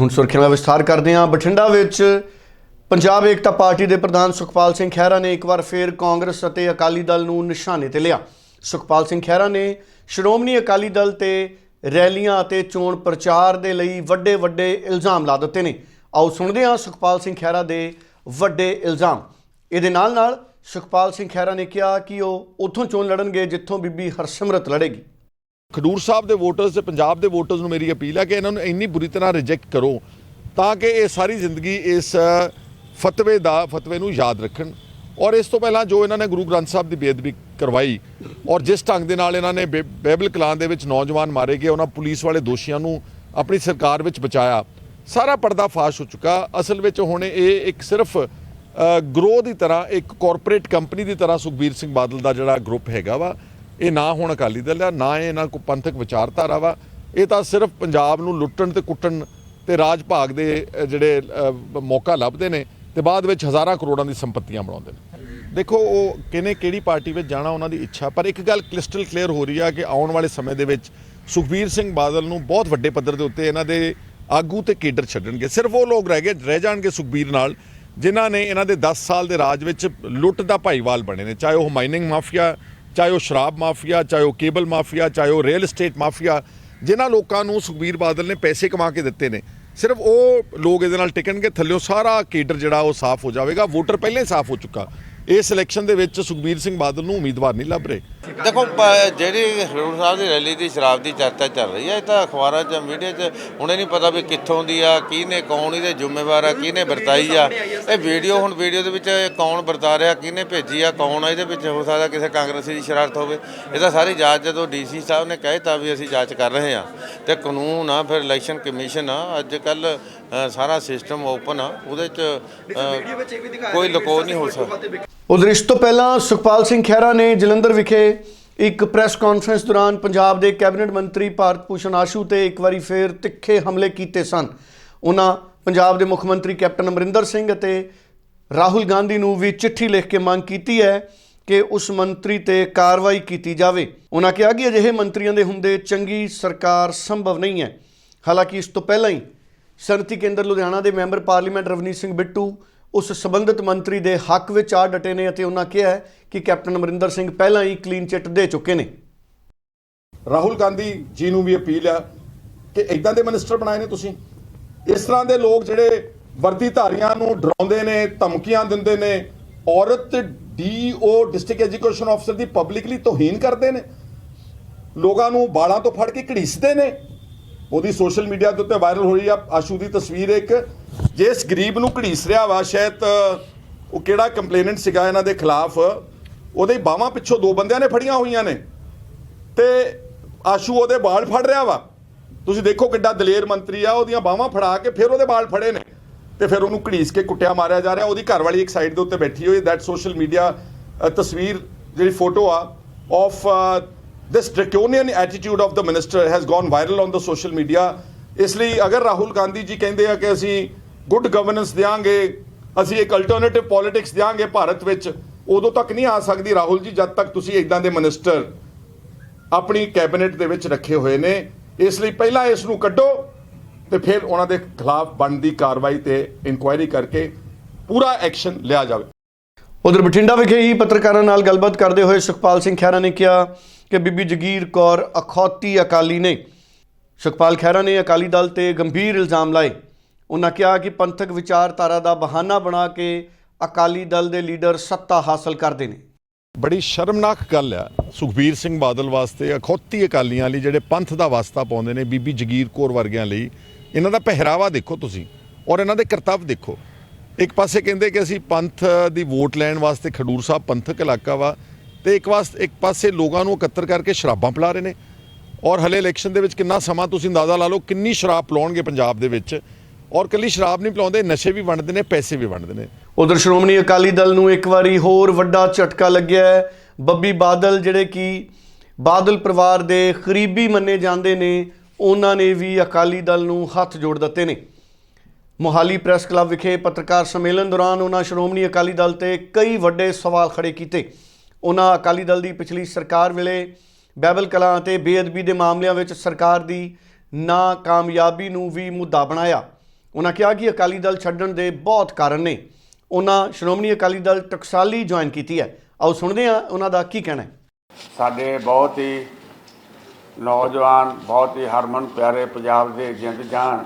ਹੁਣ ਸੁਰਖੀਆਂ ਦਾ ਵਿਸਥਾਰ ਕਰਦੇ ਹਾਂ। ਬਠਿੰਡਾ ਵਿੱਚ ਪੰਜਾਬ ਏਕਤਾ ਪਾਰਟੀ ਦੇ ਪ੍ਰਧਾਨ ਸੁਖਪਾਲ ਸਿੰਘ ਖਹਿਰਾ ਨੇ ਇੱਕ ਵਾਰ ਫੇਰ ਕਾਂਗਰਸ ਅਤੇ ਅਕਾਲੀ ਦਲ ਨੂੰ ਨਿਸ਼ਾਨੇ ਤੇ ਲਿਆ। ਸੁਖਪਾਲ ਸਿੰਘ ਖਹਿਰਾ ਨੇ ਸ਼੍ਰੋਮਣੀ ਅਕਾਲੀ ਦਲ ਤੇ ਰੈਲੀਆਂ ਅਤੇ ਚੋਣ ਪ੍ਰਚਾਰ ਦੇ ਲਈ ਵੱਡੇ ਵੱਡੇ ਇਲਜ਼ਾਮ ਲਾ ਦਿੱਤੇ ਨੇ। ਆਓ ਸੁਣਦੇ ਹਾਂ ਸੁਖਪਾਲ ਸਿੰਘ ਖਹਿਰਾ ਦੇ ਵੱਡੇ ਇਲਜ਼ਾਮ। ਇਹਦੇ ਨਾਲ ਨਾਲ ਸੁਖਪਾਲ ਸਿੰਘ ਖਹਿਰਾ ਨੇ ਕਿਹਾ ਕਿ ਉਹ ਉੱਥੋਂ ਚੋਣ ਲੜਨਗੇ ਜਿੱਥੋਂ ਬੀਬੀ ਹਰਸਿਮਰਤ ਲੜੇਗੀ। ਖਡੂਰ ਸਾਹਿਬ ਦੇ ਵੋਟਰਸ ਤੇ ਪੰਜਾਬ ਦੇ ਵੋਟਰਸ ਨੂੰ ਮੇਰੀ ਅਪੀਲ ਹੈ ਕਿ ਇਹਨਾਂ ਨੂੰ ਇੰਨੀ ਬੁਰੀ ਤਰ੍ਹਾਂ ਰਿਜੈਕਟ ਕਰੋ ਤਾਂ ਕਿ ਇਹ ਸਾਰੀ ਜ਼ਿੰਦਗੀ ਇਸ ਫਤਵੇ ਦਾ, ਫਤਵੇ ਨੂੰ ਯਾਦ ਰੱਖਣ। ਔਰ ਇਸ ਤੋਂ ਪਹਿਲਾਂ ਜੋ ਇਹਨਾਂ ਨੇ ਗੁਰੂ ਗ੍ਰੰਥ ਸਾਹਿਬ ਦੀ ਬੇਅਦਬੀ ਕਰਵਾਈ, ਔਰ ਜਿਸ ਢੰਗ ਦੇ ਨਾਲ ਇਹਨਾਂ ਨੇ ਬੇ- ਬਾਈਬਲ ਕਲਾਂ ਦੇ ਵਿੱਚ ਨੌਜਵਾਨ ਮਾਰੇ ਗਏ, ਉਹਨਾਂ ਪੁਲਿਸ ਵਾਲੇ ਦੋਸ਼ੀਆਂ ਨੂੰ ਆਪਣੀ ਸਰਕਾਰ ਵਿੱਚ ਬਚਾਇਆ। ਸਾਰਾ ਪਰਦਾ ਫਾਸ਼ ਹੋ ਚੁੱਕਾ। ਅਸਲ ਵਿੱਚ ਹੁਣ ਇਹ ਇੱਕ ਸਿਰਫ ਗਰੋ ਦੀ ਤਰ੍ਹਾਂ, ਇੱਕ ਕਾਰਪੋਰੇਟ ਕੰਪਨੀ ਦੀ ਤਰ੍ਹਾਂ ਸੁਖਬੀਰ ਸਿੰਘ ਬਾਦਲ ਦਾ ਜਿਹੜਾ ਗਰੁੱਪ ਹੈਗਾ ਵਾ ਇਹ ਨਾ ਹੁਣ ਅਕਾਲੀ ਦਲ ਆ, ਨਾ ਇਹਨਾਂ ਕੋ ਪੰਥਕ ਵਿਚਾਰਧਾਰਾ ਵਾ। ਇਹ ਤਾਂ ਸਿਰਫ ਪੰਜਾਬ ਨੂੰ ਲੁੱਟਣ ਤੇ ਕੁੱਟਣ ਤੇ ਰਾਜ ਭਾਗ ਦੇ ਜਿਹੜੇ ਮੌਕਾ ਲੱਭਦੇ ਨੇ ਤੇ ਬਾਅਦ ਵਿੱਚ ਹਜ਼ਾਰਾਂ ਕਰੋੜਾਂ ਦੀ ਸੰਪਤੀਆਂ ਬਣਾਉਂਦੇ ਨੇ। ਦੇਖੋ, ਉਹ ਕਿਨੇ ਕਿਹੜੀ ਪਾਰਟੀ ਵਿੱਚ ਜਾਣਾ ਉਹਨਾਂ ਦੀ ਇੱਛਾ, ਪਰ ਇੱਕ ਗੱਲ ਕ੍ਰਿਸਟਲ ਕਲੀਅਰ ਹੋ ਰਹੀ ਆ ਕਿ ਆਉਣ ਵਾਲੇ ਸਮੇਂ ਦੇ ਵਿੱਚ ਸੁਖਬੀਰ ਸਿੰਘ ਬਾਦਲ ਨੂੰ ਬਹੁਤ ਵੱਡੇ ਪੱਧਰ ਦੇ ਉੱਤੇ ਇਹਨਾਂ ਦੇ ਆਗੂ ਤੇ ਕੇਡਰ ਛੱਡਣਗੇ। ਸਿਰਫ ਉਹ ਲੋਕ ਰਹਿ ਗਏ, ਰਹਿ ਜਾਣਗੇ ਸੁਖਬੀਰ ਨਾਲ, ਜਿਨ੍ਹਾਂ ਨੇ ਇਹਨਾਂ ਦੇ 10 ਸਾਲ ਦੇ ਰਾਜ ਵਿੱਚ ਲੁੱਟ ਦਾ ਭਾਈਵਾਲ ਬਣੇ ਨੇ, ਚਾਹੇ ਉਹ ਮਾਈਨਿੰਗ ਮਾਫੀਆ ਚਾਹੇ ਉਹ ਸ਼ਰਾਬ ਮਾਫੀਆ, ਚਾਹੇ ਉਹ ਕੇਬਲ ਮਾਫੀਆ, ਚਾਹੇ ਉਹ ਰੀਅਲ ਏਸਟੇਟ ਮਾਫੀਆ, ਜਿਨ੍ਹਾਂ ਲੋਕਾਂ ਨੂੰ ਸੁਖਬੀਰ ਬਾਦਲ ਨੇ ਪੈਸੇ ਕਮਾ ਕੇ ਦਿੱਤੇ ਨੇ, ਸਿਰਫ ਉਹ ਲੋਕ ਇਹਦੇ ਨਾਲ ਟਿਕਣਗੇ, ਥੱਲਿਓਂ ਸਾਰਾ ਕੇਡਰ ਜਿਹੜਾ ਉਹ ਸਾਫ਼ ਹੋ ਜਾਵੇਗਾ, ਵੋਟਰ ਪਹਿਲਾਂ ਹੀ ਸਾਫ਼ ਹੋ ਚੁੱਕਾ। ਇਸ ਇਲੈਕਸ਼ਨ ਦੇ ਵਿੱਚ ਸੁਖਬੀਰ ਸਿੰਘ ਬਾਦਲ ਨੂੰ ਉਮੀਦਵਾਰ ਨਹੀਂ ਲੱਭ ਰਹੇ। ਦੇਖੋ ਜਿਹੜੀ ਹਰੂਰ ਸਾਹਿਬ ਦੀ ਰੈਲੀ ਦੀ, ਸ਼ਰਾਬ ਦੀ ਚਰਚਾ ਚੱਲ ਰਹੀ ਹੈ, ਇਹ ਤਾਂ ਅਖਬਾਰਾਂ 'ਚ, ਮੀਡੀਆ 'ਚ ਹੁਣੇ ਨਹੀਂ ਪਤਾ ਵੀ ਕਿੱਥੋਂ ਦੀ ਆ, ਕਿਹਨੇ ਕੌਣ, ਇਹਦੇ ਜ਼ਿੰਮੇਵਾਰ ਆ, ਕਿਹਨੇ ਵਰਤਾਈ ਆ। ਇਹ ਵੀਡੀਓ, ਹੁਣ ਵੀਡੀਓ ਦੇ ਵਿੱਚ ਕੌਣ ਵਰਤਾ ਰਿਹਾ, ਕਿਹਨੇ ਭੇਜੀ ਆ, ਕੌਣ ਆ, ਇਹਦੇ ਵਿੱਚ ਹੋ ਸਕਦਾ ਕਿਸੇ ਕਾਂਗਰਸੀ ਦੀ ਸ਼ਰਾਰਤ ਹੋਵੇ। ਇਹ ਤਾਂ ਸਾਰੀ ਜਾਂਚ ਜਦੋਂ ਡੀਸੀ ਸਾਹਿਬ ਨੇ ਕਹਿਤਾ ਵੀ ਅਸੀਂ ਜਾਂਚ ਕਰ ਰਹੇ ਆ ਤੇ ਕਾਨੂੰਨ ਆ, ਫਿਰ ਇਲੈਕਸ਼ਨ ਕਮਿਸ਼ਨ ਆ, ਅੱਜ ਕੱਲ ਸਾਰਾ ਸਿਸਟਮ ਓਪਨ ਆ। ਉਹਦੇ 'ਚ ਕੋਈ ਲੁਕੋ ਨਹੀਂ ਹੋ ਸਕਦਾ। ਉਧਰ ਇਸ ਤੋਂ ਪਹਿਲਾਂ ਸੁਖਪਾਲ ਸਿੰਘ ਖਹਿਰਾ ਨੇ ਜਲੰਧਰ ਵਿਖੇ ਇੱਕ ਪ੍ਰੈਸ ਕਾਨਫਰੰਸ ਦੌਰਾਨ ਪੰਜਾਬ ਦੇ ਕੈਬਨਿਟ ਮੰਤਰੀ ਭਾਰਤ ਭੂਸ਼ਣ ਆਸ਼ੂ ਤੇ ਇੱਕ ਵਾਰੀ ਫੇਰ ਤਿੱਖੇ ਹਮਲੇ ਕੀਤੇ ਸਨ। ਉਹਨਾਂ ਪੰਜਾਬ ਦੇ ਮੁੱਖ ਮੰਤਰੀ ਕੈਪਟਨ ਅਮਰਿੰਦਰ ਸਿੰਘ ਅਤੇ ਰਾਹੁਲ ਗਾਂਧੀ ਨੂੰ ਵੀ ਚਿੱਠੀ ਲਿਖ ਕੇ ਮੰਗ ਕੀਤੀ ਹੈ ਕਿ ਉਸ ਮੰਤਰੀ ਤੇ ਕਾਰਵਾਈ ਕੀਤੀ ਜਾਵੇ। ਉਹਨਾਂ ਕਿਹਾ ਕਿ ਅਜਿਹੇ ਮੰਤਰੀਆਂ ਦੇ ਹੁੰਦੇ ਚੰਗੀ ਸਰਕਾਰ ਸੰਭਵ ਨਹੀਂ ਹੈ। ਹਾਲਾਂਕਿ ਇਸ ਤੋਂ ਪਹਿਲਾਂ ਹੀ ਸਨਤੀ ਕੇਂਦਰ ਲੁਧਿਆਣਾ ਦੇ ਮੈਂਬਰ ਪਾਰਲੀਮੈਂਟ ਰਵਨੀਤ ਸਿੰਘ ਬਿੱਟੂ ਉਸ ਸੰਬੰਧਿਤ ਮੰਤਰੀ ਦੇ ਹੱਕ ਵਿੱਚ ਆ ਡਟੇ ਨੇ ਅਤੇ ਉਹਨਾਂ ਕਿਹਾ ਕਿ ਕੈਪਟਨ ਅਮਰਿੰਦਰ ਸਿੰਘ ਪਹਿਲਾਂ ਹੀ ਕਲੀਨ ਚਿੱਟ ਦੇ ਚੁੱਕੇ ਨੇ। ਰਾਹੁਲ ਗਾਂਧੀ ਜੀ ਨੂੰ ਵੀ ਅਪੀਲ ਆ ਕਿ ਇਦਾਂ ਦੇ ਮਿਨਿਸਟਰ ਬਣਾਏ ਨੇ ਤੁਸੀਂ। ਇਸ ਤਰ੍ਹਾਂ ਦੇ ਲੋਕ ਜਿਹੜੇ ਵਰਦੀਧਾਰੀਆਂ ਨੂੰ ਡਰਾਉਂਦੇ ਨੇ, ਧਮਕੀਆਂ ਦਿੰਦੇ ਨੇ, ਔਰਤ ਡੀਓ ਡਿਸਟ੍ਰਿਕਟ ਐਜੂਕੇਸ਼ਨ ਅਫਸਰ ਦੀ ਪਬਲਿਕਲੀ ਤੋਹੀਨ ਕਰਦੇ ਨੇ। ਲੋਕਾਂ ਨੂੰ ਬਾਲਾਂ ਤੋਂ ਫੜ ਕੇ ਘੜੀਸਦੇ ਨੇ। ਉਹਦੀ ਸੋਸ਼ਲ ਮੀਡੀਆ ਦੇ ਉੱਤੇ ਵਾਇਰਲ ਹੋਈ ਆ, ਆਸ਼ੂ ਦੀ ਤਸਵੀਰ ਇੱਕ। ਜਿਸ ਗਰੀਬ ਨੂੰ ਘੜੀਸ ਰਿਹਾ ਵਾ, ਸ਼ਾਇਦ ਉਹ ਕਿਹੜਾ ਕੰਪਲੇਨੈਂਟ ਸੀਗਾ ਇਹਨਾਂ ਦੇ ਖਿਲਾਫ? ਉਹਦੇ ਬਾਹਾਂ ਪਿੱਛੋਂ ਦੋ ਬੰਦਿਆਂ ਨੇ ਫੜੀਆਂ ਹੋਈਆਂ ਨੇ। ਤੇ ਆਸ਼ੂ ਉਹਦੇ ਬਾਲ ਫੜ ਰਿਹਾ ਵਾ। ਤੁਸੀਂ ਦੇਖੋ ਕਿੱਡਾ ਦਲੇਰ ਮੰਤਰੀ ਆ, ਉਹਦੀਆਂ ਬਾਹਾਂ ਫੜਾ ਕੇ ਫਿਰ ਉਹਦੇ ਬਾਲ ਫੜੇ ਨੇ। ਤੇ ਫਿਰ ਉਹਨੂੰ ਘੜੀਸ ਕੇ ਕੁੱਟਿਆ ਮਾਰਿਆ ਜਾ ਰਿਹਾ। ਉਹਦੀ ਘਰ ਵਾਲੀ ਇੱਕ ਸਾਈਡ ਦੇ ਉੱਤੇ ਬੈਠੀ ਹੋਈ ਦੈਟ ਸੋਸ਼ਲ ਮੀਡੀਆ ਤਸਵੀਰ, ਜਿਹੜੀ ਫੋਟੋ ਆ of this draconian attitude of the minister has gone viral on the social media ਇਸ ਲਈ ਅਗਰ ਰਾਹੁਲ ਗਾਂਧੀ ਜੀ ਕਹਿੰਦੇ ਆ ਕਿ ਅਸੀਂ ਗੁੱਡ ਗਵਰਨੈਂਸ ਦਿਆਂਗੇ ਅਸੀਂ ਇੱਕ ਅਲਟਰਨੇਟਿਵ ਪੋਲਿਟਿਕਸ ਦਿਆਂਗੇ ਭਾਰਤ ਵਿੱਚ ਉਦੋਂ ਤੱਕ ਨਹੀਂ ਆ ਸਕਦੀ ਰਾਹੁਲ ਜੀ ਜਦ ਤੱਕ ਤੁਸੀਂ ਇਦਾਂ ਦੇ ਮਿਨਿਸਟਰ ਆਪਣੀ ਕੈਬਨਿਟ ਦੇ ਵਿੱਚ ਰੱਖੇ ਹੋਏ ਨੇ। ਇਸ ਲਈ ਪਹਿਲਾਂ ਇਸ ਨੂੰ ਕੱਢੋ ਤੇ ਫਿਰ ਉਹਨਾਂ ਦੇ ਖਿਲਾਫ ਬਣਦੀ ਕਾਰਵਾਈ ਤੇ ਇਨਕੁਆਇਰੀ ਕਰਕੇ ਪੂਰਾ ਐਕਸ਼ਨ ਲਿਆ ਜਾਵੇ। ਉਧਰ ਬਠਿੰਡਾ ਵਿਖੇ ਹੀ ਪੱਤਰਕਾਰਾਂ ਨਾਲ ਗੱਲਬਾਤ ਕਰਦੇ ਹੋਏ ਸੁਖਪਾਲ ਸਿੰਘ ਖਹਿਰਾ ਨੇ ਕਿਹਾ ਕਿ ਬੀਬੀ ਜਗੀਰ ਕੌਰ ਅਖੌਤੀ ਅਕਾਲੀ ਨੇ, ਸੁਖਪਾਲ ਖਹਿਰਾ ਨੇ ਅਕਾਲੀ ਦਲ ਤੇ ਗੰਭੀਰ ਇਲਜ਼ਾਮ ਲਾਏ। ਉਹਨਾਂ ਕਿਹਾ ਕਿ ਪੰਥਕ ਵਿਚਾਰਧਾਰਾ ਦਾ ਬਹਾਨਾ ਬਣਾ ਕੇ ਅਕਾਲੀ ਦਲ ਦੇ ਲੀਡਰ ਸੱਤਾ ਹਾਸਲ ਕਰਦੇ ਨੇ। ਬੜੀ ਸ਼ਰਮਨਾਕ ਗੱਲ ਆ। ਸੁਖਬੀਰ ਸਿੰਘ ਬਾਦਲ ਵਾਸਤੇ ਅਖੌਤੀ ਅਕਾਲੀਆਂ ਲਈ ਜਿਹੜੇ ਪੰਥ ਦਾ ਵਾਸਤਾ ਪਾਉਂਦੇ ਨੇ ਬੀਬੀ ਜਗੀਰ ਕੌਰ ਵਰਗਿਆਂ ਲਈ, ਇਹਨਾਂ ਦਾ ਪਹਿਰਾਵਾ ਦੇਖੋ ਤੁਸੀਂ ਔਰ ਇਹਨਾਂ ਦੇ ਕਰਤੱਵ ਦੇਖੋ। ਇੱਕ ਪਾਸੇ ਕਹਿੰਦੇ ਕਿ ਅਸੀਂ ਪੰਥ ਦੀ ਵੋਟ ਲੈਣ ਵਾਸਤੇ ਖਡੂਰ ਸਾਹਿਬ ਪੰਥਕ ਇਲਾਕਾ ਵਾ ਤੇ ਇੱਕ ਵਾਸਤੇ ਇੱਕ ਪਾਸੇ ਲੋਕਾਂ ਨੂੰ ਇਕੱਤਰ ਕਰਕੇ ਸ਼ਰਾਬਾਂ ਪਿਲਾ ਰਹੇ ਨੇ। ਔਰ ਹਲੇ ਇਲੈਕਸ਼ਨ ਦੇ ਵਿੱਚ ਕਿੰਨਾ ਸਮਾਂ ਤੁਸੀਂ ਅੰਦਾਜ਼ਾ ਲਾ ਲਓ, ਕਿੰਨੀ ਸ਼ਰਾਬ ਪਿਲਾਉਣਗੇ ਪੰਜਾਬ ਦੇ ਵਿੱਚ। ਔਰ ਕੱਲੀ ਸ਼ਰਾਬ ਨਹੀਂ ਪਿਲਾਉਂਦੇ, ਨਸ਼ੇ ਵੀ ਵੰਡਦੇ ਨੇ, ਪੈਸੇ ਵੀ ਵੰਡਦੇ ਨੇ। ਉਧਰ ਸ਼੍ਰੋਮਣੀ ਅਕਾਲੀ ਦਲ ਨੂੰ ਇੱਕ ਵਾਰੀ ਹੋਰ ਵੱਡਾ ਝਟਕਾ ਲੱਗਿਆ ਹੈ। ਬੱਬੀ ਬਾਦਲ ਜਿਹੜੇ ਕਿ ਬਾਦਲ ਪਰਿਵਾਰ ਦੇ ਕਰੀਬੀ ਮੰਨੇ ਜਾਂਦੇ ਨੇ, ਉਹਨਾਂ ਨੇ ਵੀ ਅਕਾਲੀ ਦਲ ਨੂੰ ਹੱਥ ਜੋੜ ਦਿੱਤੇ ਨੇ। ਮੋਹਾਲੀ ਪ੍ਰੈਸ ਕਲੱਬ ਵਿਖੇ ਪੱਤਰਕਾਰ ਸੰਮੇਲਨ ਦੌਰਾਨ ਉਹਨਾਂ ਸ਼੍ਰੋਮਣੀ ਅਕਾਲੀ ਦਲ ਤੇ ਕਈ ਵੱਡੇ ਸਵਾਲ ਖੜੇ ਕੀਤੇ। ਉਹਨਾਂ ਅਕਾਲੀ ਦਲ ਦੀ ਪਿਛਲੀ ਸਰਕਾਰ ਵੇਲੇ ਬਾਈਬਲ ਕਲਾਂ ਅਤੇ ਬੇਅਦਬੀ ਦੇ ਮਾਮਲਿਆਂ ਵਿੱਚ ਸਰਕਾਰ ਦੀ ਨਾਕਾਮਯਾਬੀ ਨੂੰ ਵੀ ਮੁੱਦਾ ਬਣਾਇਆ। ਉਹਨਾਂ ਕਿਹਾ ਕਿ ਅਕਾਲੀ ਦਲ ਛੱਡਣ ਦੇ ਬਹੁਤ ਕਾਰਨ ਨੇ। ਉਹਨਾਂ ਸ਼੍ਰੋਮਣੀ ਅਕਾਲੀ ਦਲ ਟਕਸਾਲੀ ਜੁਆਇਨ ਕੀਤੀ ਹੈ। ਆਓ ਸੁਣਦੇ ਹਾਂ ਉਹਨਾਂ ਦਾ ਕੀ ਕਹਿਣਾ ਹੈ। ਸਾਡੇ ਬਹੁਤ ਹੀ ਨੌਜਵਾਨ, ਬਹੁਤ ਹੀ ਹਰਮਨ ਪਿਆਰੇ ਪੰਜਾਬ ਦੇ ਜਿੰਦ ਜਾਨ,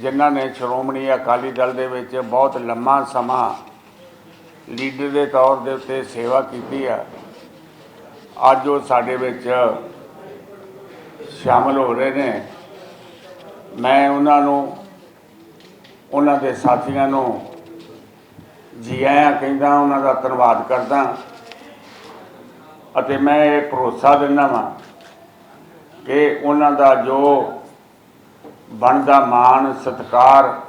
ਜਿਨ੍ਹਾਂ ਨੇ ਸ਼੍ਰੋਮਣੀ ਅਕਾਲੀ ਦਲ ਦੇ ਵਿੱਚ ਬਹੁਤ ਲੰਮਾ ਸਮਾਂ ਲੀਡਰ ਦੇ ਤੌਰ ਦੇ ਉੱਤੇ ਸੇਵਾ ਕੀਤੀ ਆ। ਅੱਜ ਉਹ ਸਾਡੇ ਵਿੱਚ ਸ਼ਾਮਲ ਹੋ ਰਹੇ ਨੇ। ਮੈਂ ਉਹਨਾਂ ਨੂੰ, ਉਹਨਾਂ ਦੇ ਸਾਥੀਆਂ ਨੂੰ ਜੀ ਆਇਆਂ ਕਹਿੰਦਾ, ਉਹਨਾਂ ਦਾ ਧੰਨਵਾਦ ਕਰਦਾ। ਅਤੇ ਮੈਂ ਇਹ ਭਰੋਸਾ ਦਿੰਦਾ ਵਾਂ ਕਿ ਉਹਨਾਂ ਦਾ ਜੋ ਬਣਦਾ ਮਾਣ, ਸਤਿਕਾਰ